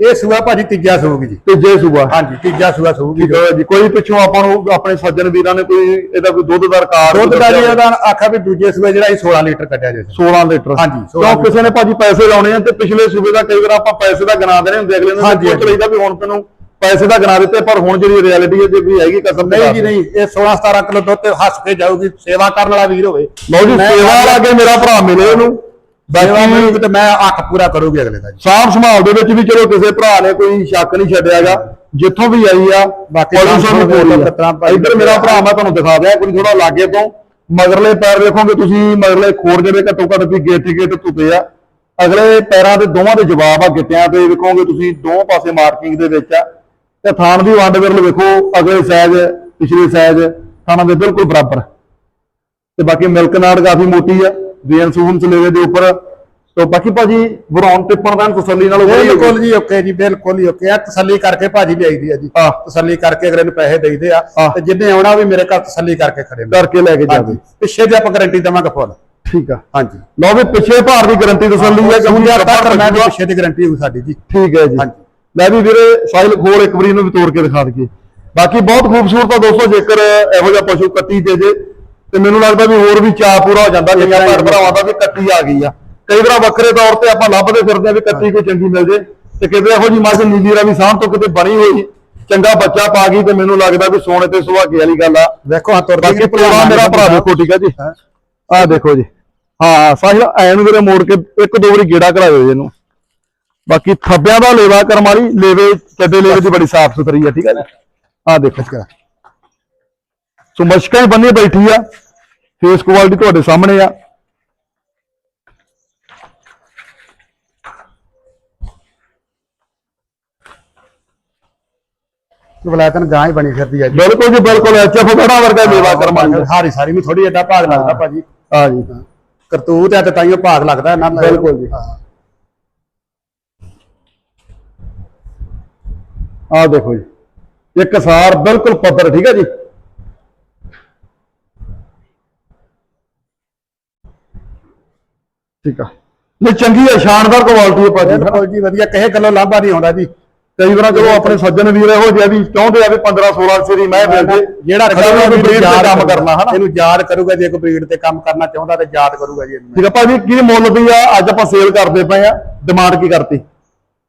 B: ਇਹ ਸੂਆ ਭਾਜੀ ਤੀਜਾ ਸੂਗੀ ਜੀ।
A: ਤੇ ਜੇ ਸੂਆ।
B: ਹਾਂਜੀ ਤੀਜਾ ਸੂਆ ਸੂਗੀ
A: ਠੀਕ ਹੈ ਜੀ। ਕੋਈ ਪਿੱਛੋਂ ਆਪਾਂ ਨੂੰ ਆਪਣੇ ਸੱਜਣ ਵੀਰਾਂ ਨੇ ਕੋਈ ਇਹਦਾ ਕੋਈ ਦੁੱਧ ਦਾ ਰਿਕਾਰਡ
B: ਦੁੱਧ ਦਾ ਜੀ ਉਹਦਾ ਆਖਾ ਵੀ ਦੂਜੇ ਸੂਏ ਜਿਹੜਾ ਅਸੀਂ 16 ਲੀਟਰ ਕੱਢਿਆ ਜੀ
A: 16 ਲੀਟਰ।
B: ਹਾਂਜੀ, 16
A: ਕਿਉਂ ਕਿਸੇ ਨੇ ਭਾਜੀ ਪੈਸੇ ਲਾਉਣੇ ਆ ਤੇ ਪਿਛਲੇ ਸੂਬੇ ਦਾ ਕਈ ਵਾਰ ਆਪਾਂ ਪੈਸੇ ਦਾ ਗਣਾ ਦੇਣੇ ਹੁੰਦੇ ਅਗਲੇ ਨੂੰ ਸੋਚ ਲਈਦਾ ਵੀ ਹੁਣ ਤੈਨੂੰ ਪੈਸੇ ਦਾ ਗਣਾ ਦਿੱਤੇ ਪਰ ਹੁਣ ਜਿਹੜੀ ਰਿਐਲਿਟੀ ਹੈ ਜੇ ਕੋਈ ਹੈਗੀ ਕਸਮ
B: ਨਹੀਂ ਜੀ ਨਹੀਂ ਇਹ 16 17 ਕਿਲੋ ਦੁੱਧ ਤੇ ਹੱਸ ਕੇ ਜਾਊਗੀ ਸੇਵਾ ਕਰਨ ਵਾਲਾ ਵੀਰ ਹੋਵੇ।
A: ਲਓ ਜੀ ਸੇਵਾ ਲਾ ਕੇ ਮੇਰਾ ਭਰਾ ਮਿਲੇ ਉਹਨੂੰ ਬਾਕੀ
B: ਤੇ ਮੈਂ ਹੱਕ ਪੂਰਾ ਕਰੂਗੀ ਅਗਲੇ ਦਾ ਜੀ।
A: ਸਾਂਭ ਸੰਭਾਲ ਦੇ ਵਿੱਚ ਵੀ ਚਲੋ ਕਿਸੇ ਭਰਾ ਨੇ ਕੋਈ ਸ਼ੱਕ ਨਹੀਂ ਛੱਡਿਆਗਾ ਜਿੱਥੋਂ ਵੀ ਆਈ ਆ
B: ਬਾਕੀ
A: ਇੱਧਰ ਮੇਰਾ ਭਰਾ ਮੈਂ ਤੁਹਾਨੂੰ ਦਿਖਾ ਦਿਆਂ ਕੋਈ ਥੋੜਾ ਲਾਗੇ ਤੋਂ ਮਗਰਲੇ ਪੈਰ ਵੇਖੋਗੇ ਤੁਸੀਂ ਮਗਰਲੇ ਖੋਰ ਜਿਹੜੇ ਘੱਟੋ ਘੱਟ ਵੀ ਗੇਟ ਗੇਟ ਧੁੱਪੇ ਆ। ਅਗਲੇ ਪੈਰਾਂ ਦੇ ਦੋਵਾਂ ਦੇ ਜਵਾਬ ਆ ਗਿੱਟਿਆਂ ਤੇ ਵੇਖੋਗੇ ਤੁਸੀਂ ਦੋਵੇਂ ਪਾਸੇ ਮਾਰਕਿੰਗ ਦੇ ਵਿੱਚ ਆ। ਤੇ ਥਾਣ ਦੀ ਵੰਡ ਵਿਰਲ ਵੇਖੋ ਅਗਲੇ ਸਾਈਜ਼ ਪਿਛਲੇ ਸਾਈਜ਼ ਥਾਣਾ ਦੇ ਬਿਲਕੁਲ ਬਰਾਬਰ। ਤੇ ਬਾਕੀ ਮਿਲਕ ਨਾੜ ਕਾਫੀ ਮੋਟੀ ਆ। ਵੇਨ ਸੂਨ ਚਲੇਵੇ ਦੇ ਉੱਪਰ। ਤੋਂ ਬਾਕੀ ਭਾਜੀ ਵਰਾਉਣ ਟਿੱਪਣ ਦਾ ਤਸੱਲੀ ਨਾਲ ਹੋਈ
B: ਬਿਲਕੁਲ ਜੀ ਓਕੇ ਜੀ ਬਿਲਕੁਲ ਹੀ ਓਕੇ ਆ ਤਸੱਲੀ ਕਰਕੇ ਭਾਜੀ ਲਿਆਈਦੀ ਆ ਜੀ। ਤਸੱਲੀ ਕਰਕੇ ਅਗਲੇ ਨੂੰ ਪੈਸੇ ਦੇਈਦੇ ਆ। ਤੇ ਜਿੰਨੇ ਆਉਣਾ ਵੀ ਮੇਰੇ ਘਰ ਤਸੱਲੀ ਕਰਕੇ ਖੜੇ ਨੇ।
A: ਕਰਕੇ ਲੈ ਕੇ ਜਾਵੇ।
B: ਪਿੱਛੇ ਜੇ ਆਪਾਂ ਗਾਰੰਟੀ ਦੇਵਾਂਗੇ ਫੁੱਲ
A: ਠੀਕ ਆ।
B: ਹਾਂਜੀ।
A: ਲਓ ਵੀ ਪਿੱਛੇ ਭਾਰ ਦੀ ਗਾਰੰਟੀ ਤਸੱਲੀ ਹੈ
B: ਕਿਉਂਕਿ
A: ਕਿਉਂਕਿ
B: ਤੱਕ ਮੈਂ
A: ਆਪਾਂ
B: ਪਿੱਛੇ ਦੀ ਗਾਰੰਟੀ ਹੋਊ ਸਾਡੀ ਜੀ।
A: ਠੀਕ ਹੈ ਜੀ।
B: ਹਾਂਜੀ।
A: ਲੈ ਵੀ ਵੀਰੇ ਸਾਹਿਲ ਖੋਲ ਇੱਕ ਵਾਰੀ ਇਹਨੂੰ ਵੀ ਤੋੜ ਕੇ ਦਿਖਾ ਦਈਏ। ਬਾਕੀ ਬਹੁਤ ਖੂਬਸੂਰਤ ਆ ਦੋਸਤੋ ਜੇਕਰ ਇਹੋ ਜਿਹਾ ਪਸ਼ੂ ਕੱਟੀ ਦੇ ਜੇ ਤੇ ਮੈਨੂੰ ਲੱਗਦਾ ਵੀ ਹੋਰ ਵੀ ਚਾਅ ਪੂਰਾ ਹੋ ਜਾਂਦਾ ਜਿਵੇਂ ਭੈਣ ਭਰਾਵਾਂ ਦਾ ਵੀ ਕੱਟੀ ਆ ਗਈ ਆ। ਕਈ ਵਾਰ ਵੱਖਰੇ ਤੌਰ ਤੇ ਆਪਾਂ ਲੱਭਦੇ ਫਿਰਦੇ ਆ ਵੀ ਕੱਟੀ ਕੋਈ ਚੰਗੀ ਮਿਲ ਜੇ ਤੇ ਕਿਤੇ ਇਹੋ ਜੀ ਮੱਝ ਨੀਲੀ ਰਾਵੀ ਸਾਹਮ ਤੋਂ ਕਿਤੇ ਬਣੀ ਹੋਈ ਚੰਗਾ ਬੱਚਾ ਪਾ ਗਈ ਤੇ ਮੈਨੂੰ ਲੱਗਦਾ ਵੀ ਸੋਨੇ ਤੇ ਸੁਹਾਗੇ ਵਾਲੀ ਗੱਲ ਆ।
B: ਵੇਖੋ ਹਾਂ ਤੁਰਦੀ
A: ਬਾਕੀ ਪਲੋੜਾ ਮੇਰਾ ਭਰਾ ਦੇਖੋ। ਠੀਕ ਹੈ ਜੀ। ਆਹ ਦੇਖੋ ਜੀ। ਹਾਂ ਸਾਹਿਲ ਐਨ ਵੀਰੇ ਮੋੜ ਕੇ ਇੱਕ ਦੋ ਵਾਰੀ ਗੇੜਾ ਕਰਾਇਓ ਜੀ ਇਹਨੂੰ। ਬਾਕੀ ਥੱਬਿਆਂ ਦਾ ਲੇਵਾ ਕਰਮ ਵਾਲੀ ਲੇਵੇ ਚੱਡੇ ਲੇਵੇ ਦੀ ਬੜੀ ਸਾਫ਼ ਸੁਥਰੀ ਹੈ ਠੀਕ ਹੈ ਜੀ? ਆਹ ਦੇਖੋ ਸੋ ਮਸ਼ਕਾਂ ਬੰਨੀ ਬੈਠੀ ਆ। ਫੇਸ ਕੁਆਲਿਟੀ ਤੁਹਾਡੇ ਸਾਹਮਣੇ ਆ।
B: ਵਲਾਇਤਨ ਗਾਂ ਹੀ ਬਣੀ ਫਿਰਦੀ ਆ ਜੀ।
A: ਬਿਲਕੁਲ ਜੀ ਬਿਲਕੁਲ ਐਚਐਫ ਬੜਾ ਵਰਗਾ ਮੇਵਾ ਕਰਮਾਂ
B: ਹਾਰੀ ਸਾਰੀ ਨੂੰ ਥੋੜੀ ਏਡਾ ਭਾਗ ਲੱਗਦਾ ਭਾਜੀ।
A: ਆ ਜੀ।
B: ਕਰਤੂਤ ਹੈ ਤੇ ਤਾਈਓ ਭਾਗ ਲੱਗਦਾ ਇਹਨਾਂ ਦਾ।
A: ਬਿਲਕੁਲ ਜੀ।
B: ਹਾਂ।
A: ਆ ਦੇਖੋ ਜੀ। ਇੱਕ ਸਾਰ ਬਿਲਕੁਲ ਪੱਧਰ ਠੀਕ ਹੈ ਜੀ? ਠੀਕ ਆ। ਨਹੀਂ ਚੰਗੀ ਹੈ ਸ਼ਾਨਦਾਰ ਕੁਆਲਿਟੀ ਹੈ ਭਾਜੀ।
B: ਬਿਲਕੁਲ ਜੀ ਵਧੀਆ ਕਿਸੇ ਗੱਲੋਂ ਲਾਂਭਾ ਨਹੀਂ ਆਉਂਦਾ ਜੀ।
A: ਕਈ ਵਾਰ ਜਦੋਂ ਆਪਣੇ ਸੱਜਣ ਵੀਰ ਇਹੋ ਜਿਹੇ ਵੀ ਚਾਹੁੰਦੇ ਆ ਵੀ 15 16 ਸਰੀ ਮੈਂ ਮਿਲ ਜੇ
B: ਜਿਹੜਾ
A: ਖੜੇ ਹੋ ਕੇ breed ਤੇ ਕੰਮ ਕਰਨਾ ਹਨਾ?
B: ਇਹਨੂੰ ਯਾਦ ਕਰੂਗਾ ਜੇ ਕੋਈ ਬਰੀਡ ਤੇ ਕੰਮ ਕਰਨਾ ਚਾਹੁੰਦਾ ਤੇ ਯਾਦ ਕਰੂਗਾ ਜੀ ਇਹਨੂੰ।
A: ਠੀਕ ਆ ਭਾਜੀ ਕੀ ਮੁੱਲ ਵੀ ਆ ਅੱਜ ਆਪਾਂ ਸੇਲ ਕਰਦੇ ਪਏ ਆ ਡਿਮਾਂਡ ਕੀ ਕਰਤੀ?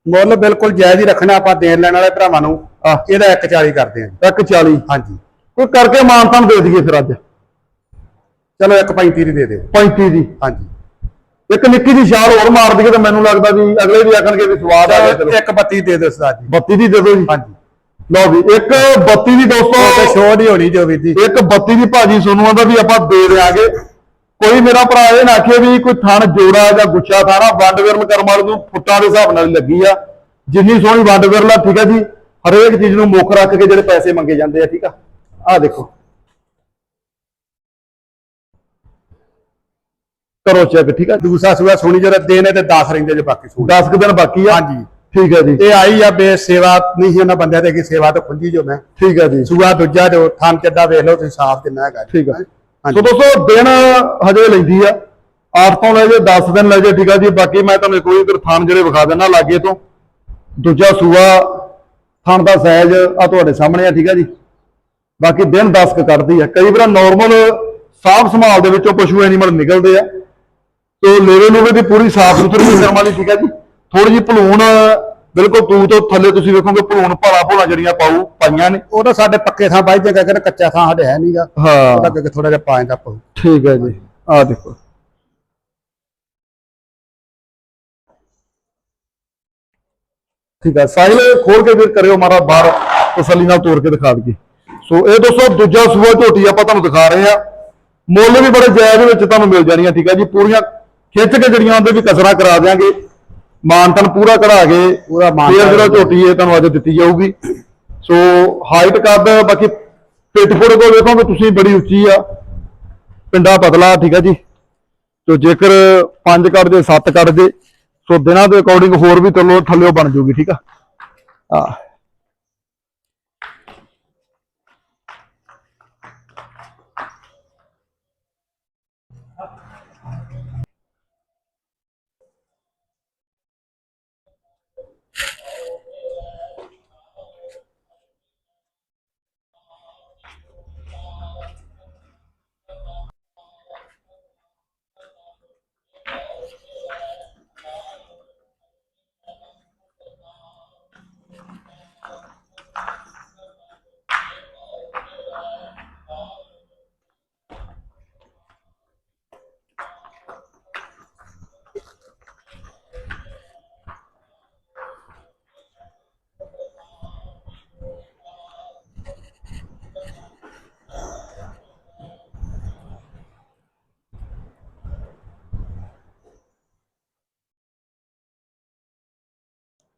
B: ਮੁੱਲ ਬਿਲਕੁਲ ਜਾਇਜ਼ ਹੀ ਰੱਖਣਾ ਆਪਾਂ ਦੇਣ ਲੈਣ ਵਾਲੇ ਭਰਾਵਾਂ ਨੂੰ।
A: ਆ।
B: ਇਹਦਾ 140 ਕਰਦੇ ਹਾਂ ਜੀ।
A: 140
B: ਹਾਂਜੀ।
A: ਕੋਈ ਕਰਕੇ ਮਾਨਤਾਨ ਦੇ ਦਈਏ ਫਿਰ ਅੱਜ।
B: ਚਲੋ 135 ਦੀ ਦੇ ਦਿਓ।
A: 35 ਦੀ।
B: ਹਾਂਜੀ।
A: ਇੱਕ ਨਿੱਕੀ ਜੀ ਛਾਲ ਹੋਰ ਮਾਰ ਦਈਏ ਤਾਂ ਮੈਨੂੰ ਲੱਗਦਾ ਵੀ ਅਗਲੇ ਵੀ ਆਖਣਗੇ ਵੀ ਸਵਾਦ ਆ ਗਿਆ ਚਲੋ।
B: 132 ਦੇ ਦਿਓ ਸਰਦਾਰ ਜੀ।
A: 32 ਦੀ ਦੇ ਦਿਓ ਜੀ।
B: ਹਾਂਜੀ।
A: ਲਓ ਵੀ ਇੱਕ 32 ਦੀ ਦੋਸਤੋ
B: ਛੋਟ ਹੀ ਹੋਣੀ ਜੋ ਵੀ ਜੀ।
A: ਇੱਕ 32 ਦੀ ਭਾਜੀ ਸੋਨੂਆਂ ਦਾ ਵੀ ਆਪਾਂ ਦੇ ਦਿਆਂਗੇ। ਕੋਈ ਮੇਰਾ ਭਰਾ ਇਹ ਨਾ ਆਖੇ ਵੀ ਕੋਈ ਥਣ ਜੋੜਾ ਜਾਂ ਗੁੱਛਾ ਥਾਣਾ ਵੰਡ ਵਿਰਲ ਕਰਮ ਵਾਲੇ ਨੂੰ ਫੁੱਟਾਂ ਦੇ ਹਿਸਾਬ ਨਾਲ ਲੱਗੀ ਆ। ਜਿੰਨੀ ਸੋਹਣੀ ਵੰਡ ਵਿਰਲ ਆ ਠੀਕ ਆ ਜੀ। ਹਰੇਕ ਚੀਜ਼ ਨੂੰ ਮੁੱਖ ਰੱਖ ਕੇ ਜਿਹੜੇ ਪੈਸੇ ਮੰਗੇ ਜਾਂਦੇ ਆ ਠੀਕ ਆ। ਆਹ ਦੇਖੋ। ਕਰੋ ਚੈੱਕ ਠੀਕ ਆ?
B: ਦੂਸਰਾ ਸੂਆ ਸੋਣੀ ਜਿਹੜਾ ਦੇਣੇ ਤੇ 10 ਰਹਿੰਦੇ ਜੇ ਬਾਕੀ ਸੂਟ।
A: 10 ਕੁ ਦਿਨ ਬਾਕੀ ਆ?
B: ਹਾਂਜੀ।
A: ਠੀਕ ਹੈ ਜੀ।
B: ਇਹ ਆਈ ਆ ਬੇ ਸੇਵਾ ਨਹੀਂ ਸੀ ਉਹਨਾਂ ਬੰਦਿਆਂ ਦੇ ਕਿ ਸੇਵਾ ਤਾਂ ਖੁੰਝੀ ਜੋ ਮੈਂ।
A: ਠੀਕ ਹੈ ਜੀ।
B: ਸੂਆ ਦੂਜਾ ਜੋ ਥਾਨ ਚੱਡਾ ਵੇਖ ਲਓ ਤੁਸੀਂ ਸਾਫ਼ ਕਿੰਨਾ ਹੈਗਾ।
A: ਠੀਕ ਆ।
B: ਹਾਂਜੀ।
A: ਸੋ ਦੋਸਤੋ ਦਿਨ ਹਜੇ ਲੈਂਦੀ ਆ। 8 ਤੋਂ ਲੈ ਜੇ 10 ਦਿਨ ਲੈ ਜੇ ਠੀਕ ਆ ਜੀ। ਬਾਕੀ ਮੈਂ ਤੁਹਾਨੂੰ ਇੱਕ ਵਾਰੀ ਇਧਰ ਥਾਨ ਜਿਹੜੇ ਵਿਖਾ ਦਿੰਦਾ ਲਾਗੇ ਤੋਂ। ਦੂਜਾ ਸੂਆ ਥਾਨ ਦਾ ਸਾਈਜ਼ ਆ ਤੁਹਾਡੇ ਸਾਹਮਣੇ ਆ ਠੀਕ ਆ ਜੀ। ਬਾਕੀ ਦਿਨ 10 ਕ ਕੱਢਦੀ ਆ। ਕਈ ਵਾਰ ਨਾਰਮਲ ਸਾਫ਼ ਸੰਭਾਲ ਦੇ ਵਿੱਚੋਂ ਪਸ਼ੂ ਐਨੀਮਲ ਨਿਕਲਦੇ ਆ। ਤੋ ਲੇਵੇ ਲੂਵੇ ਦੀ ਪੂਰੀ ਸਾਫ਼ ਸੁਥਰੀ ਕਰਮ ਵਾਲੀ ਠੀਕ ਆ ਜੀ। ਥੋੜੀ ਜਿਹੀ ਭਲੂਣ ਬਿਲਕੁਲ ਤੂ ਤੋਂ ਥੱਲੇ ਤੁਸੀਂ ਵੇਖੋਗੇ ਭਲੂਣ ਭਾਲਾ ਭੋਲਾ ਜਿਹੜੀਆਂ ਪਾਉ ਪਾਈਆਂ ਨੇ।
B: ਉਹ ਤਾਂ ਸਾਡੇ ਪੱਕੇ ਥਾਂ ਬਾਈ ਜਗ੍ਹਾ ਕਹਿੰਦੇ ਕੱਚਾ ਥਾਂ ਸਾਡੇ ਹੈ ਨਹੀਂਗਾ
A: ਹਾਂ।
B: ਉਹਦਾ ਕਿ ਥੋੜਾ ਜਿਹਾ ਪਾ ਜਾਂਦਾ ਪਊ।
A: ਠੀਕ ਹੈ ਜੀ। ਆ ਦੇਖੋ। ਠੀਕ ਹੈ ਸਾਹਿਲ ਖੋਲ ਕੇ ਫਿਰ ਕਰਿਓ ਮਾਰਾ ਬਾਹਰ ਤਸੱਲੀ ਨਾਲ ਤੋੜ ਕੇ ਦਿਖਾ ਦਈਏ। ਸੋ ਇਹ ਦੋਸਤੋ ਦੂਜਾ ਸੂਆ ਝੋਟੀ ਆਪਾਂ ਤੁਹਾਨੂੰ ਦਿਖਾ ਰਹੇ ਆ ਮੁੱਲ ਵੀ ਬੜੇ ਜਾਇਜ਼ ਵਿੱਚ ਤੁਹਾਨੂੰ ਮਿਲ ਜਾਣੀਆਂ ਠੀਕ ਹੈ ਜੀ। ਪੂਰੀਆਂ ਖਿੱਚ ਕੇ ਜਿਹੜੀਆਂ ਉਹਦੇ ਵੀ ਕਸਰਾ ਕਰਾ ਦਿਆਂਗੇ ਮਾਨਤਨ ਪੂਰਾ ਕਢਾ ਕੇ
B: ਪੂਰਾ ਮਾਨ
A: ਫਿਰ
B: ਤਾਨ
A: ਜਿਹੜਾ ਝੋਟੀ ਇਹ ਤੁਹਾਨੂੰ ਅੱਜ ਦਿੱਤੀ ਜਾਊਗੀ। ਸੋ ਹਾਈਟ ਕੱਦ ਬਾਕੀ ਪਿੱਠ ਪੁੜ ਕੋ ਵੇਖੋਗੇ ਤੁਸੀਂ ਬੜੀ ਉੱਚੀ ਆ। ਪਿੰਡਾ ਪਤਲਾ ਠੀਕ ਹੈ ਜੀ। ਤੋ ਜੇਕਰ 5 ਕੱਢ ਦੇ 7 ਕੱਢ ਦੇ ਸੋ ਦਿਨਾਂ ਦੇ ਅਕੋਰਡਿੰਗ ਹੋਰ ਵੀ ਥੱਲੋਂ ਥੱਲਿਓ ਬਣ ਜੂਗੀ ਠੀਕ ਆ? ਆ।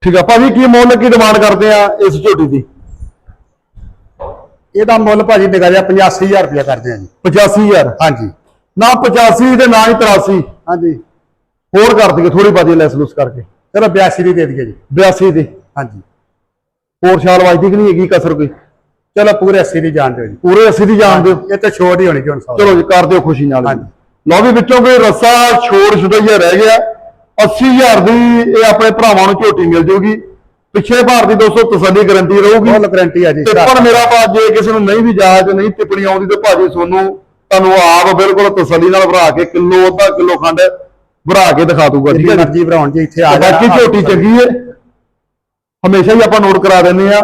A: ਠੀਕ ਆ ਭਾਜੀ ਕੀ ਮੁੱਲ ਕੀ ਡਿਮਾਂਡ ਕਰਦੇ ਆ ਇਸ ਝੋਟੀ ਦੀ?
B: ਇਹਦਾ ਮੁੱਲ ਭਾਜੀ ਨਿਕਾ ਜਾ 85000 ਰੁਪਇਆ ਕਰਦੇ ਆ ਜੀ।
A: 85000
B: ਹਾਂਜੀ।
A: ਨਾ 85 ਤੇ ਨਾ ਹੀ 83
B: ਹਾਂਜੀ।
A: ਹੋਰ ਕਰ ਦਈਏ ਥੋੜੀ ਬਾਜੀ ਲੈਸ ਲੂਸ ਕਰਕੇ।
B: ਚਲੋ 82 ਦੀ ਦੇ ਦਈਏ ਜੀ।
A: 82 ਦੀ?
B: ਹਾਂਜੀ।
A: ਹੋਰ ਛਾਲ ਵੱਜਦੀ ਕਿ ਨਹੀਂ ਹੈਗੀ ਕਸਰ ਕੋਈ?
B: ਚਲੋ ਪੂਰੇ 80 ਦੀ ਜਾਣ ਦਿਓ ਜੀ।
A: ਪੂਰੇ 80 ਦੀ ਜਾਣ ਦਿਓ।
B: ਇਹ ਤਾਂ ਛੋਟ ਹੀ ਹੋਣੀ ਜੀ ਹੁਣ
A: ਚਲੋ ਜੀ ਕਰ ਦਿਓ ਖੁਸ਼ੀ ਨਾਲ।
B: ਹਾਂਜੀ।
A: ਲਓ ਵੀ ਵਿੱਚੋਂ ਕੋਈ ਰੱਸਾ ਛੋੜ ਛੁਡਈਆ ਰਹਿ ਗਿਆ। 80000 ਦੀ ਇਹ ਆਪਣੇ ਭਰਾਵਾਂ ਨੂੰ ਝੋਟੀ ਮਿਲ ਜੂਗੀ। ਪਿੱਛੇ ਭਾਰ ਦੀ ਦੋਸਤੋ ਤਸੱਲੀ ਗਰੰਟੀ ਰਹੂਗੀ।
B: ਫੁੱਲ ਗਾਰੰਟੀ ਆ ਜੀ
A: ਟਿੱਪਣ ਮੇਰਾ ਭਾ ਜੇ ਕਿਸੇ ਨੂੰ ਨਹੀਂ ਵੀ ਜਾਇਜ਼ ਨਹੀਂ ਟਿੱਪਣੀ ਆਉਂਦੀ ਤੇ ਭਾਜੀ ਸੋਨੂੰ ਤੁਹਾਨੂੰ ਆਪ ਬਿਲਕੁਲ ਤਸੱਲੀ ਨਾਲ ਭਰਾ ਕੇ ਕਿਲੋ ਅੱਧਾ ਕਿਲੋ ਖੰਡ ਭਰਾ ਕੇ ਦਿਖਾ ਦੂਗਾ ਠੀਕ ਹੈ ਜੀ?
B: ਮਰਜ਼ੀ ਭਰਾਉਣ ਜੀ ਇੱਥੇ ਆ
A: ਬਾਕੀ। ਝੋਟੀ ਚੰਗੀ ਹੈ ਹਮੇਸ਼ਾ ਹੀ ਆਪਾਂ ਨੋਟ ਕਰਾ ਦਿੰਦੇ ਆ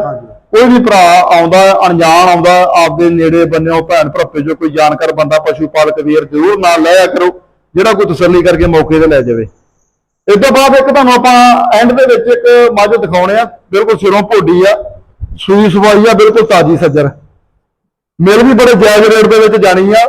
A: ਕੋਈ ਵੀ ਭਰਾ ਆਉਂਦਾ ਅਣਜਾਣ ਆਉਂਦਾ ਆਪਦੇ ਨੇੜੇ ਬੰਨਿਓ ਭੈਣ ਭਰਪੇ ਜੋ ਕੋਈ ਜਾਣਕਾਰ ਬੰਦਾ ਪਸ਼ੂ ਪਾਲਕ ਵੀਰ ਜ਼ਰੂਰ ਨਾਲ ਲਿਆ ਕਰੋ ਜਿਹੜਾ ਕੋਈ ਤਸੱਲੀ ਕਰਕੇ ਮੌਕੇ ਤੇ ਲੈ ਜਾਵੇ। ਇਸ ਤੋਂ ਬਾਅਦ ਇੱਕ ਤੁਹਾਨੂੰ ਆਪਾਂ ਐਂਡ ਦੇ ਵਿੱਚ ਇੱਕ ਮੱਝ ਦਿਖਾਉਣੇ ਆ। ਬਿਲਕੁਲ ਸਿਰੋਂ ਭੋਡੀ ਆ। ਸੂਈ ਸਵਾਈ ਆ ਬਿਲਕੁਲ ਤਾਜੀ ਸੱਜਰ। ਮਿਲ ਵੀ ਬੜੇ ਜਾਇਜ਼ ਰੇਟ ਦੇ ਵਿੱਚ ਜਾਣੀ ਆ।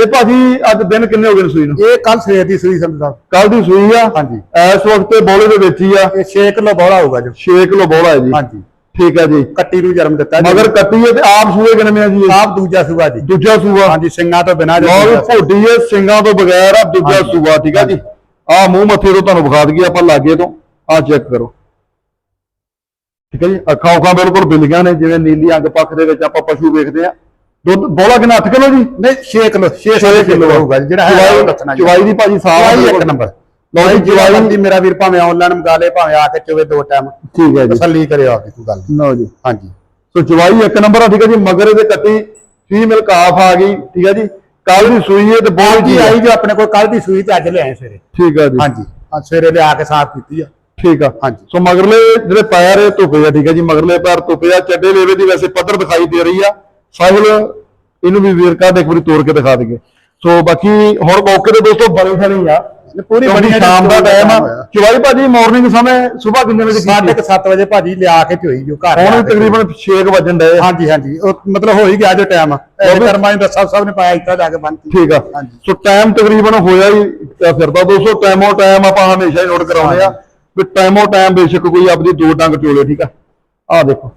A: ਇਹ ਭਾਜੀ ਅੱਜ ਦਿਨ ਕਿੰਨੇ ਹੋ ਗਏ ਨੇ ਸੂਈ ਨੂੰ?
B: ਇਹ ਕੱਲ ਸਵੇਰ ਦੀ ਸੂਈ ਸਾਹਿਬ
A: ਕੱਲ ਦੀ ਸੂਈ ਆ।
B: ਹਾਂਜੀ।
A: ਇਸ ਵਕਤ ਤੇ ਬੋਲੇ ਦੇ ਵਿੱਚ ਹੀ ਆ।
B: ਇਹ 6 ਕਿਲੋ ਬੋਲਾ ਹੋਊਗਾ ਜੋ।
A: 6 ਕਿਲੋ ਬੋਲਾ ਹੈ ਜੀ।
B: ਹਾਂਜੀ।
A: ਠੀਕ ਹੈ ਜੀ।
B: ਕੱਟੀ ਨੂੰ ਜਨਮ ਦਿੱਤਾ ਜੀ।
A: ਮਗਰ ਕੱਟੀ ਹੈ ਤੇ ਆਪ ਸੂਏ ਕਿੰਨੇ ਆ ਜੀ?
B: ਆਪ ਦੂਜਾ ਸੂਆ ਜੀ।
A: ਦੂਜਾ ਸੂਆ?
B: ਹਾਂਜੀ ਸਿੰਘਾਂ ਤੋਂ ਬਿਨਾਂ ਜੋ
A: ਭੋਟੀ ਹੈ ਸਿੰਘਾਂ ਤੋਂ ਬਗੈਰ ਆ ਦੂਜਾ। ਸੂਆ ਠੀਕ ਆ ਜੀ। ਆ ਮੂੰਹ ਮੱਥੇ ਤੋਂ ਤੁਹਾਨੂੰ ਵਿਖਾ ਦਈਏ ਆਪਾਂ ਲਾਗੇ ਤੋਂ ਆ ਚੈੱਕ ਕਰੋ। ਠੀਕ ਹੈ ਜੀ? ਅੱਖਾਂ ਉਖਾਂ ਬਿਲਕੁਲ ਬਿਲੀਆਂ ਨੇ ਜਿਵੇਂ ਨੀਲੀ ਅੰਗ ਪੱਖ ਦੇ ਵਿੱਚ ਆਪਾਂ ਪਸ਼ੂ ਵੇਖਦੇ ਆ ਦੁੱਧ ਬੋਲਾ ਕਿੰਨਾ 8 ਕਿਲੋ ਜੀ?
B: ਨਹੀਂ 6 ਕਿਲੋ 6
A: 6
B: ਕਿਲੋ ਹੋਊਗਾ ਜਿਹੜਾ ਹੈ ਉਹ ਦੱਸਣਾ ਜੀ।
A: ਚਵਾਈ ਦੀ ਭਾਜੀ ਸਾਫ਼
B: ਚਵਾਈ ਇੱਕ ਨੰਬਰ।
A: ਲਓ ਜੀ
B: ਜਵਾਈ
A: ਚਵਾਈ
B: ਦੀ ਮੇਰਾ ਵੀਰ ਭਾਵੇਂ ਆਨਲਾਈਨ ਮੰਗਾ ਲੇ ਭਾਵੇਂ ਆ ਕੇ ਚੋਵੇ ਦੋ ਟਾਈਮ
A: ਠੀਕ ਹੈ ਜੀ।
B: ਤਸੱਲੀ ਕਰਿਓ ਆਪਦੀ ਕੋਈ ਗੱਲ।
A: ਲਓ ਜੀ।
B: ਹਾਂਜੀ।
A: ਸੋ ਚਵਾਈ ਇੱਕ ਨੰਬਰ ਆ ਠੀਕ ਹੈ ਜੀ? ਮਗਰ ਇਹਦੇ ਕੱਟੀ ਫੀਮੇਲ ਕਾਫ ਆ ਗਈ ਠੀਕ ਹੈ ਜੀ? ਕੱਲ ਦੀ ਸੂਈ ਹੈ ਤੇ ਬਹੁਤ
B: ਜੀ ਆਈ ਜੋ ਆਪਣੇ ਕੋਲ ਕੱਲ ਦੀ ਸੂਈ ਤੇ ਅੱਜ ਲਿਆਏ ਸਵੇਰੇ।
A: ਠੀਕ ਹੈ ਜੀ।
B: ਹਾਂਜੀ ਅੱਜ ਸਵੇਰੇ ਲਿਆ ਕੇ ਸਾਫ਼ ਕੀਤੀ ਆ।
A: ਠੀਕ ਆ।
B: ਹਾਂਜੀ।
A: ਸੋ ਮਗਰਲੇ ਜਿਹੜੇ ਪੈਰ ਇਹ ਧੁੱਪੇ ਆ ਠੀਕ ਹੈ ਜੀ ਮਗਰਲੇ ਪੈਰ ਧੁੱਪੇ ਆ ਚੱਡੇ ਲੇਵੇ ਦੀ ਵੈਸੇ ਪੱਧਰ ਦਿਖਾਈ ਦੇ ਰਹੀ ਆ। ਸਾਹਿਲ ਇਹਨੂੰ ਵੀ ਵੀਰ ਕਾ ਇੱਕ ਵਾਰੀ ਤੋੜ ਕੇ ਦਿਖਾ ਦਈਏ। ਸੋ ਬਾਕੀ ਹੁਣ ਮੌਕੇ ਤੇ ਦੋਸਤੋ ਬਣੇ ਖਣੀ ਆ।
B: ਪੂਰੀ ਜੀ,
A: ਸ਼ਾਮ ਦਾ ਟਾਈਮ ਆ। ਚਵਾਈ ਭਾਜੀ ਮਾਰਨਿੰਗ ਸਮੇਂ ਸਵੇਰ ਕਿੰਨੇ ਵਜੇ ਕੀਤੀ?
B: ਸਾਢੇ ਕੁ ਸੱਤ ਵਜੇ ਭਾਜੀ ਲਿਆ ਕੇ ਚੋਈ ਜੋ ਘਰ
A: ਹੁਣ ਤਕਰੀਬਨ 6 ਵਜਣ ਡਏ
B: ਹਾਂਜੀ ਹਾਂਜੀ। ਮਤਲਬ ਹੋ ਹੀ ਗਿਆ ਜੋ ਟਾਈਮ ਕਰਮਾਂ ਦਾ ਸਭ ਸਭ ਨੇ ਪਾਇਆ ਇੱਥੇ ਜਾ ਕੇ ਬੰਨਤੀ
A: ਠੀਕ ਆ। ਸੋ ਟਾਈਮ ਤਕਰੀਬਨ ਹੋਇਆ ਹੀ ਅ, ਫਿਰਦਾ ਦੋਸਤੋ ਟਾਈਮੋ ਟਾਈਮ ਆਪਾਂ ਹਮੇਸ਼ਾ ਹੀ ਨੋਟ ਕਰਾਉਂਦੇ ਆ ਵੀ ਟਾਈਮੋ ਟਾਈਮ ਬੇਸ਼ੱਕ ਕੋਈ ਆਪਦੀ ਦੋ ਡੰਗ ਚੋਲੇ ਠੀਕ ਆ? ਆ ਦੇਖੋ।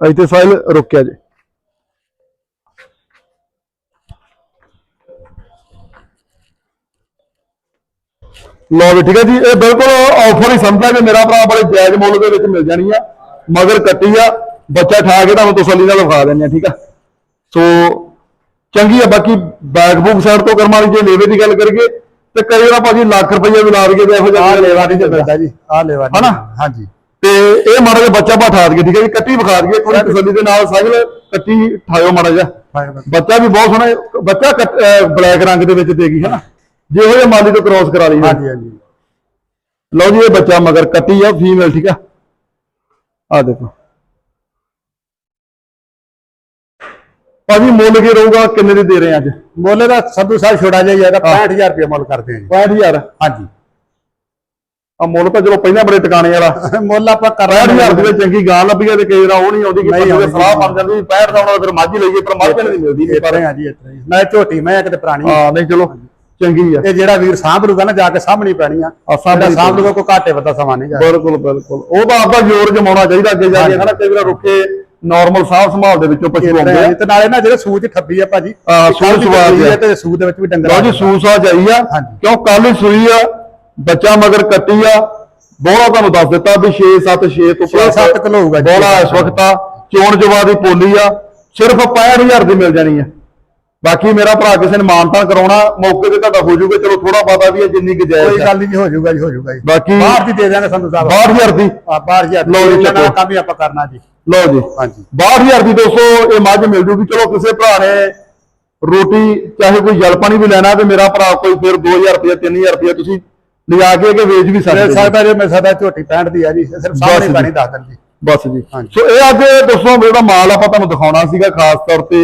A: ਇੱਥੇ ਸਾਈਲ ਰੁਕਿਆ ਜੀ। ਲਓ ਵੀ ਠੀਕ ਹੈ ਜੀ ਇਹ ਬਿਲਕੁਲ ਆਫਰ ਹੀ ਸਮਝਦਾ ਕਿ ਮੇਰਾ ਭਰਾ ਬੜੇ ਜਾਇਜ਼ ਮੁੱਲ ਦੇ ਵਿੱਚ ਮਿਲ ਜਾਣੀ ਆ ਮਗਰ ਕੱਟੀ ਆ ਬੱਚਾ ਠਾ ਕੇ ਤੁਹਾਨੂੰ ਤਸੱਲੀ ਨਾਲ ਵਿਖਾ ਦਿੰਦੇ ਆ ਠੀਕ ਆ। ਸੋ ਚੰਗੀ ਆ ਬਾਕੀ ਬੈਕ ਬੁੱਕ ਸਾਈਡ ਤੋਂ ਕਰਮ ਵਾਲੀ ਜੇ ਲੇਵੇ ਦੀ ਗੱਲ ਕਰੀਏ ਤੇ ਕਈ ਵਾਰ ਭਾਜੀ ਲੱਖ ਰੁਪਈਆ ਵੀ ਲਾ ਤੇ ਇਹੋ ਜਿਹਾ ਲੇਵਾ ਨਹੀਂ ਚੱਲਦਾ
B: ਜੀ ਆ ਲੈਵਾ
A: ਹਨਾ?
B: ਹਾਂਜੀ।
A: ਤੇ ਇਹ ਮਾੜਾ ਜਿਹਾ ਬੱਚਾ ਬਿਠਾ ਦਈਏ ਠੀਕ ਹੈ ਜੀ ਕੱਟੀ ਵਿਖਾ ਦਈਏ ਥੋੜੀ ਤਸੱਲੀ ਦੇ ਨਾਲ ਸਾਈਲ ਕੱਟੀ ਠਾਇਓ ਮਾੜਾ ਜਿਹਾ। ਬੱਚਾ ਵੀ ਬਹੁਤ ਸੋਹਣਾ। ਬੱਚਾ ਬਲੈਕ ਰੰਗ ਦੇ ਵਿੱਚ ਦੇਗੀ ਹੈ ਨਾ। ਜੇ ਉਹ ਜਿਹਾ ਮਾਲੀ ਤੋਂ ਕ੍ਰਾਸ ਕਰਾ ਲਈ
B: ਹਾਂਜੀ ਹਾਂਜੀ।
A: ਲਓ ਜੀ ਇਹ ਬੱਚਾ ਮਗਰ ਕੱਟੀ ਆ ਫੀਮੇਲ ਠੀਕ ਆ ਆ ਦੇਖੋ। ਭਾਜੀ ਮੁੱਲ ਕੀ ਰਹੂਗਾ ਕਿੰਨੇ ਦੀ ਦੇ ਰਹੇ ਅੱਜ?
B: ਮੁੱਲ ਦਾ ਸੰਧੂ ਸਾਹਿਬ ਛੋੜਾ ਜਿਹਾ ਇਹਦਾ 65000 ਰੁਪਏ ਮੁੱਲ ਕਰਦੇ ਆ ਜੀ।
A: 65000
B: ਹਾਂਜੀ।
A: ਆ ਮੁੱਲ ਤਾਂ ਚਲੋ ਪਹਿਲਾਂ ਬੜੇ ਟਿਕਾਣੇ ਵਾਲਾ।
B: ਮੁੱਲ ਆਪਾਂ ਕਰ
A: 65000 ਦੇ ਵਿੱਚ ਚੰਗੀ ਗਾਂ ਲੱਭੀ ਆ ਤੇ ਕਈ ਵਾਰ ਉਹ ਨਹੀਂ ਆਉਂਦੀ ਕਿ ਬੰਦੇ ਦੇ। ਸਲਾਹ ਬਣ ਜਾਂਦੀ 65 ਦਾ ਆਉਣਾ ਫਿਰ ਮੱਝ ਹੀ ਲਈਏ ਪਰ ਮੱਝ ਨਹੀਂ ਮਿਲਦੀ।
B: ਇਹ ਪਰ ਆ ਜੀ ਇਤਨਾ ਹੀ ਮੈਂ ਝੋਟੀ ਮੈਂ ਕਿਤੇ ਪੁਰਾਣੀ
A: ਹਾਂ ਨਹੀਂ ਚਲੋ ਚੰਗੀ ਆ।
B: ਇਹ ਜਿਹੜਾ ਵੀਰ ਸਾਂਭ ਲੂਗਾ ਨਾ ਜਾ ਕੇ ਸਾਹਮਣੀ ਪੈਣੀ ਆ।
A: ਆ
B: ਜਿਹੜਾ ਸਾਂਭ ਲੂਗਾ ਕੋਈ ਘਾਟੇ ਵੱਧਾ ਸਮਾਂ ਨਹੀਂ ਜਾ
A: ਬਿਲਕੁਲ ਬਿਲਕੁਲ। ਉਹ ਤਾਂ ਆਪਦਾ ਜ਼ੋਰ ਜਮਾਉਣਾ ਚਾਹੀਦਾ ਅੱਗੇ ਜਾ ਕੇ ਹਨਾ ਕਈ ਵਾਰ ਰੁੱਕੇ ਨਾਰਮਲ ਸਾਹ ਸੰਭਾਲ ਦੇ ਵਿੱਚੋਂ ਪਸ਼ੂ ਆਉਂਦੇ ਆ।
B: ਤੇ ਨਾਲੇ ਨਾ ਜਿਹੜੇ ਸੂਚ ਠੱਬੀ ਆ ਭਾਜੀ
A: ਸੂਚ ਆ।
B: ਆ ਤੇ ਸੂਚ ਦੇ ਵਿੱਚ ਵੀ ਡੰਗਰ
A: ਲਓ ਜੀ ਸੂਸਾ ਚਾਈ ਆ।
B: ਹਾਂਜੀ।
A: ਕਿਉਂ ਕੱਲ ਹੀ ਸੂਈ ਆ? ਬੱਚਾ ਮਗਰ ਕੱਟੀ ਆ ਬੋਲਾ ਤੁਹਾਨੂੰ ਦੱਸ ਦਿੱਤਾ ਵੀ 6 7 6 ਤੋਂ
B: ਛੇ ਸੱਤ ਕਿਲੋ ਹੋਊਗਾ ਜੀ।
A: ਬੋਲਾ ਇਸ ਵਕਤ ਆ ਚੋਣ ਜਵਾ ਦੀ ਪੋਲੀ ਆ ਸਿਰਫ 65000 ਦੀ ਮਿਲ ਜਾਣੀ ਆ। ਬਾਕੀ ਮੇਰਾ ਭਰਾ ਕਿਸੇ ਨੇ ਮਾਨਤਾਨ ਕਰਾਉਣਾ ਮੌਕੇ ਤੇ ਤੁਹਾਡਾ ਹੋ ਜਾਊਗਾ ਚਲੋ ਥੋੜਾ ਪਤਾ ਵੀ ਆ ਜਿੰਨੀ ਕੁ ਜਾਇਜ਼
B: ਕੋਈ
A: ਆ।
B: ਗੱਲ ਨਹੀਂ ਹੋ ਜਾਊਗਾ ਜੀ ਹੋ ਜਾਊਗਾ ਜੀ।
A: ਬਾਕੀ
B: ਬਾਹਰ ਦੀ ਦੇ ਦਿਆਂਗੇ ਸੰਧੂ ਸਾਹਿਬ
A: 62000 ਦੀ।
B: ਆ ਬਾਹਰ ਜੀ
A: ਲਓ ਜੀ, ਚੱਕੋ।
B: ਕੰਮ ਹੀ ਆਪਾਂ ਕਰਨਾ ਜੀ।
A: ਲਓ ਜੀ।
B: ਹਾਂਜੀ।
A: 62000 ਦੀ ਦੋਸਤੋ ਇਹ ਮੱਝ ਮਿਲ ਜੂਗੀ। ਚਲੋ ਕਿਸੇ ਭਰਾ ਨੇ ਰੋਟੀ ਚਾਹੇ ਕੋਈ ਜਲ ਪਾਣੀ ਵੀ ਲੈਣਾ ਤੇ ਮੇਰਾ ਭਰਾ ਕੋਈ ਫਿਰ 2000 ਰੁਪਏ 3000 ਰੁਪਏ ਤੁਸੀਂ ਲਿਆ ਕੇ ਕਿ ਵੇਚ ਵੀ ਸਕਦੇ ਜੀ।
B: ਸਕਦਾ ਜੇ ਸਕਦਾ ਝੋਟੀ 65 ਦੀ ਆ ਜੀ ਸਿਰਫ ਸਾਹਮਣੇ। ਪਾਣੀ ਦੱਸ ਦਿੰਦੀ
A: ਬਸ ਜੀ।
B: ਹਾਂਜੀ।
A: ਸੋ ਇਹ ਅੱਜ ਦੋਸਤੋ ਜਿਹੜਾ ਮਾਲ ਆਪਾਂ ਤੁਹਾਨੂੰ ਦਿਖਾਉਣਾ ਸੀਗਾ ਖਾਸ ਤੌਰ ਤੇ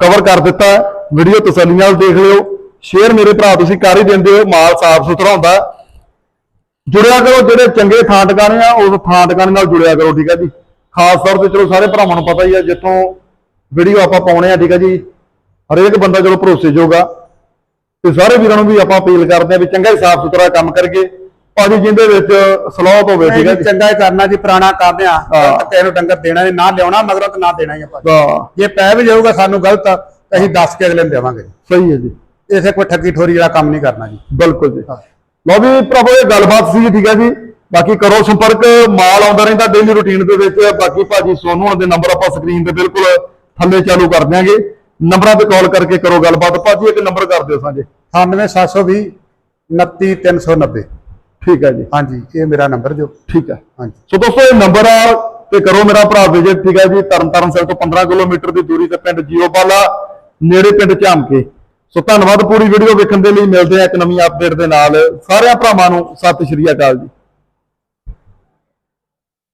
A: ਕਵਰ ਕਰ ਦਿੱਤਾ। ਵੀਡੀਓ ਤਸੱਲੀ ਨਾਲ ਦੇਖ ਲਿਓ। ਸ਼ੇਅਰ ਮੇਰੇ ਭਰਾ ਤੁਸੀਂ ਕਰ ਹੀ ਦਿੰਦੇ ਹੋ। ਮਾਲ ਸਾਫ਼ ਸੁਥਰਾ ਹੁੰਦਾ। ਜੁੜਿਆ ਕਰੋ ਜਿਹੜੇ ਚੰਗੇ ਥਾਂ ਟਿਕਾਣੇ ਆ ਉਸ ਥਾਂ ਟਿਕਾਣੇ ਨਾਲ ਜੁੜਿਆ ਕਰੋ ਠੀਕ ਹੈ ਜੀ। ਖਾਸ ਤੌਰ ਤੇ ਚਲੋ ਸਾਰੇ ਭਰਾਵਾਂ ਨੂੰ ਪਤਾ ਹੀ ਆ ਜਿੱਥੋਂ ਵੀਡੀਓ ਆਪਾਂ ਪਾਉਣੇ ਆ ਠੀਕ ਹੈ ਜੀ। ਹਰੇਕ ਬੰਦਾ ਚਲੋ ਭਰੋਸੇਯੋਗ ਆ। ਤੇ ਸਾਰੇ ਵੀਰਾਂ ਨੂੰ ਵੀ ਆਪਾਂ ਅਪੀਲ ਕਰਦੇ ਆ ਵੀ ਚੰਗਾ ਹੀ ਸਾਫ਼ ਸੁਥਰਾ ਕੰਮ ਕਰਕੇ ਭਾਜੀ ਜਿੰਦੇ ਵਿੱਚ ਸਲੋਤ ਹੋਵੇ ਠੀਕ ਹੈ
B: ਚੰਗਾ ਹੀ ਕਰਨਾ ਜੀ ਪੁਰਾਣਾ ਕਰਦੇ ਆ। ਕਿਸੇ ਨੂੰ ਡੰਗਰ ਦੇਣਾ ਨਹੀਂ ਨਾ ਲਿਆਉਣਾ ਮਗਰੋਂ ਤੇ ਨਾ ਦੇਣਾ ਹੀ ਆ ਭਾਜੀ
A: ਤਾਂ
B: ਜੇ ਪੈ ਵੀ ਜਾਊਗਾ ਸਾਨੂੰ ਗਲਤ ਅਸੀਂ ਦੱਸ ਕੇ ਅਗਲੇ ਨੂੰ ਦੇਵਾਂਗੇ।
A: ਸਹੀ ਹੈ ਜੀ।
B: ਇਸੇ ਕੋਈ ਠੱਗੀ ਠੋਰੀ ਵਾਲਾ ਕੰਮ ਨਹੀਂ ਕਰਨਾ ਜੀ।
A: ਬਿਲਕੁਲ ਜੀ। ਲਓ ਵੀ ਪ੍ਰਭੂ ਇਹ ਗੱਲਬਾਤ ਸੀ ਠੀਕ ਹੈ ਜੀ। ਬਾਕੀ ਕਰੋ ਸੰਪਰਕ ਮਾਲ ਆਉਂਦਾ ਰਹਿੰਦਾ ਡੇਲੀ ਰੁਟੀਨ ਦੇ ਵਿੱਚ। ਬਾਕੀ ਭਾਜੀ ਸੋਨੂ ਦੇ ਨੰਬਰ ਆਪਾਂ ਸਕਰੀਨ ਤੇ ਬਿਲਕੁਲ ਥੱਲੇ ਚਾਲੂ ਕਰ ਦਿਆਂਗੇ। ਨੰਬਰਾਂ ਤੇ ਕਾਲ ਕਰਕੇ ਕਰੋ ਗੱਲਬਾਤ। ਭਾਜੀ ਇੱਕ ਨੰਬਰ ਕਰ ਦਿਓ ਸਾਂਝੇ।
B: 98720 29390
A: ਠੀਕ ਹੈ ਜੀ।
B: ਹਾਂਜੀ ਇਹ ਮੇਰਾ ਨੰਬਰ ਜੋ
A: ਠੀਕ ਹੈ।
B: ਹਾਂਜੀ।
A: ਸੋ ਦੋਸਤੋ ਇਹ ਨੰਬਰ ਆ ਤੇ ਕਰੋ ਮੇਰਾ ਭਰਾ ਵਿਜਿਟ ਠੀਕ ਹੈ ਜੀ। ਤਰਨਤਾਰਨ ਸਾਹਿਬ ਤੋਂ 15 ਕਿਲੋਮੀਟਰ ਦੀ ਦੂਰੀ ਤੇ ਪਿੰਡ ਜੀਓਬਾਲਾ ਨੇੜੇ ਪਿੰਡ ਝਾਮਕੇ। ਸੋ ਧੰਨਵਾਦ ਪੂਰੀ ਵੀਡੀਓ ਵੇਖਣ ਦੇ ਲਈ। ਮਿਲਦੇ ਆ ਇੱਕ ਨਵੀਂ ਅਪਡੇਟ ਦੇ ਨਾਲ। ਸਾਰਿਆਂ ਭਰਾਵਾਂ ਨੂੰ ਸਤਿ ਸ਼੍ਰੀ ਅਕਾਲ ਜੀ।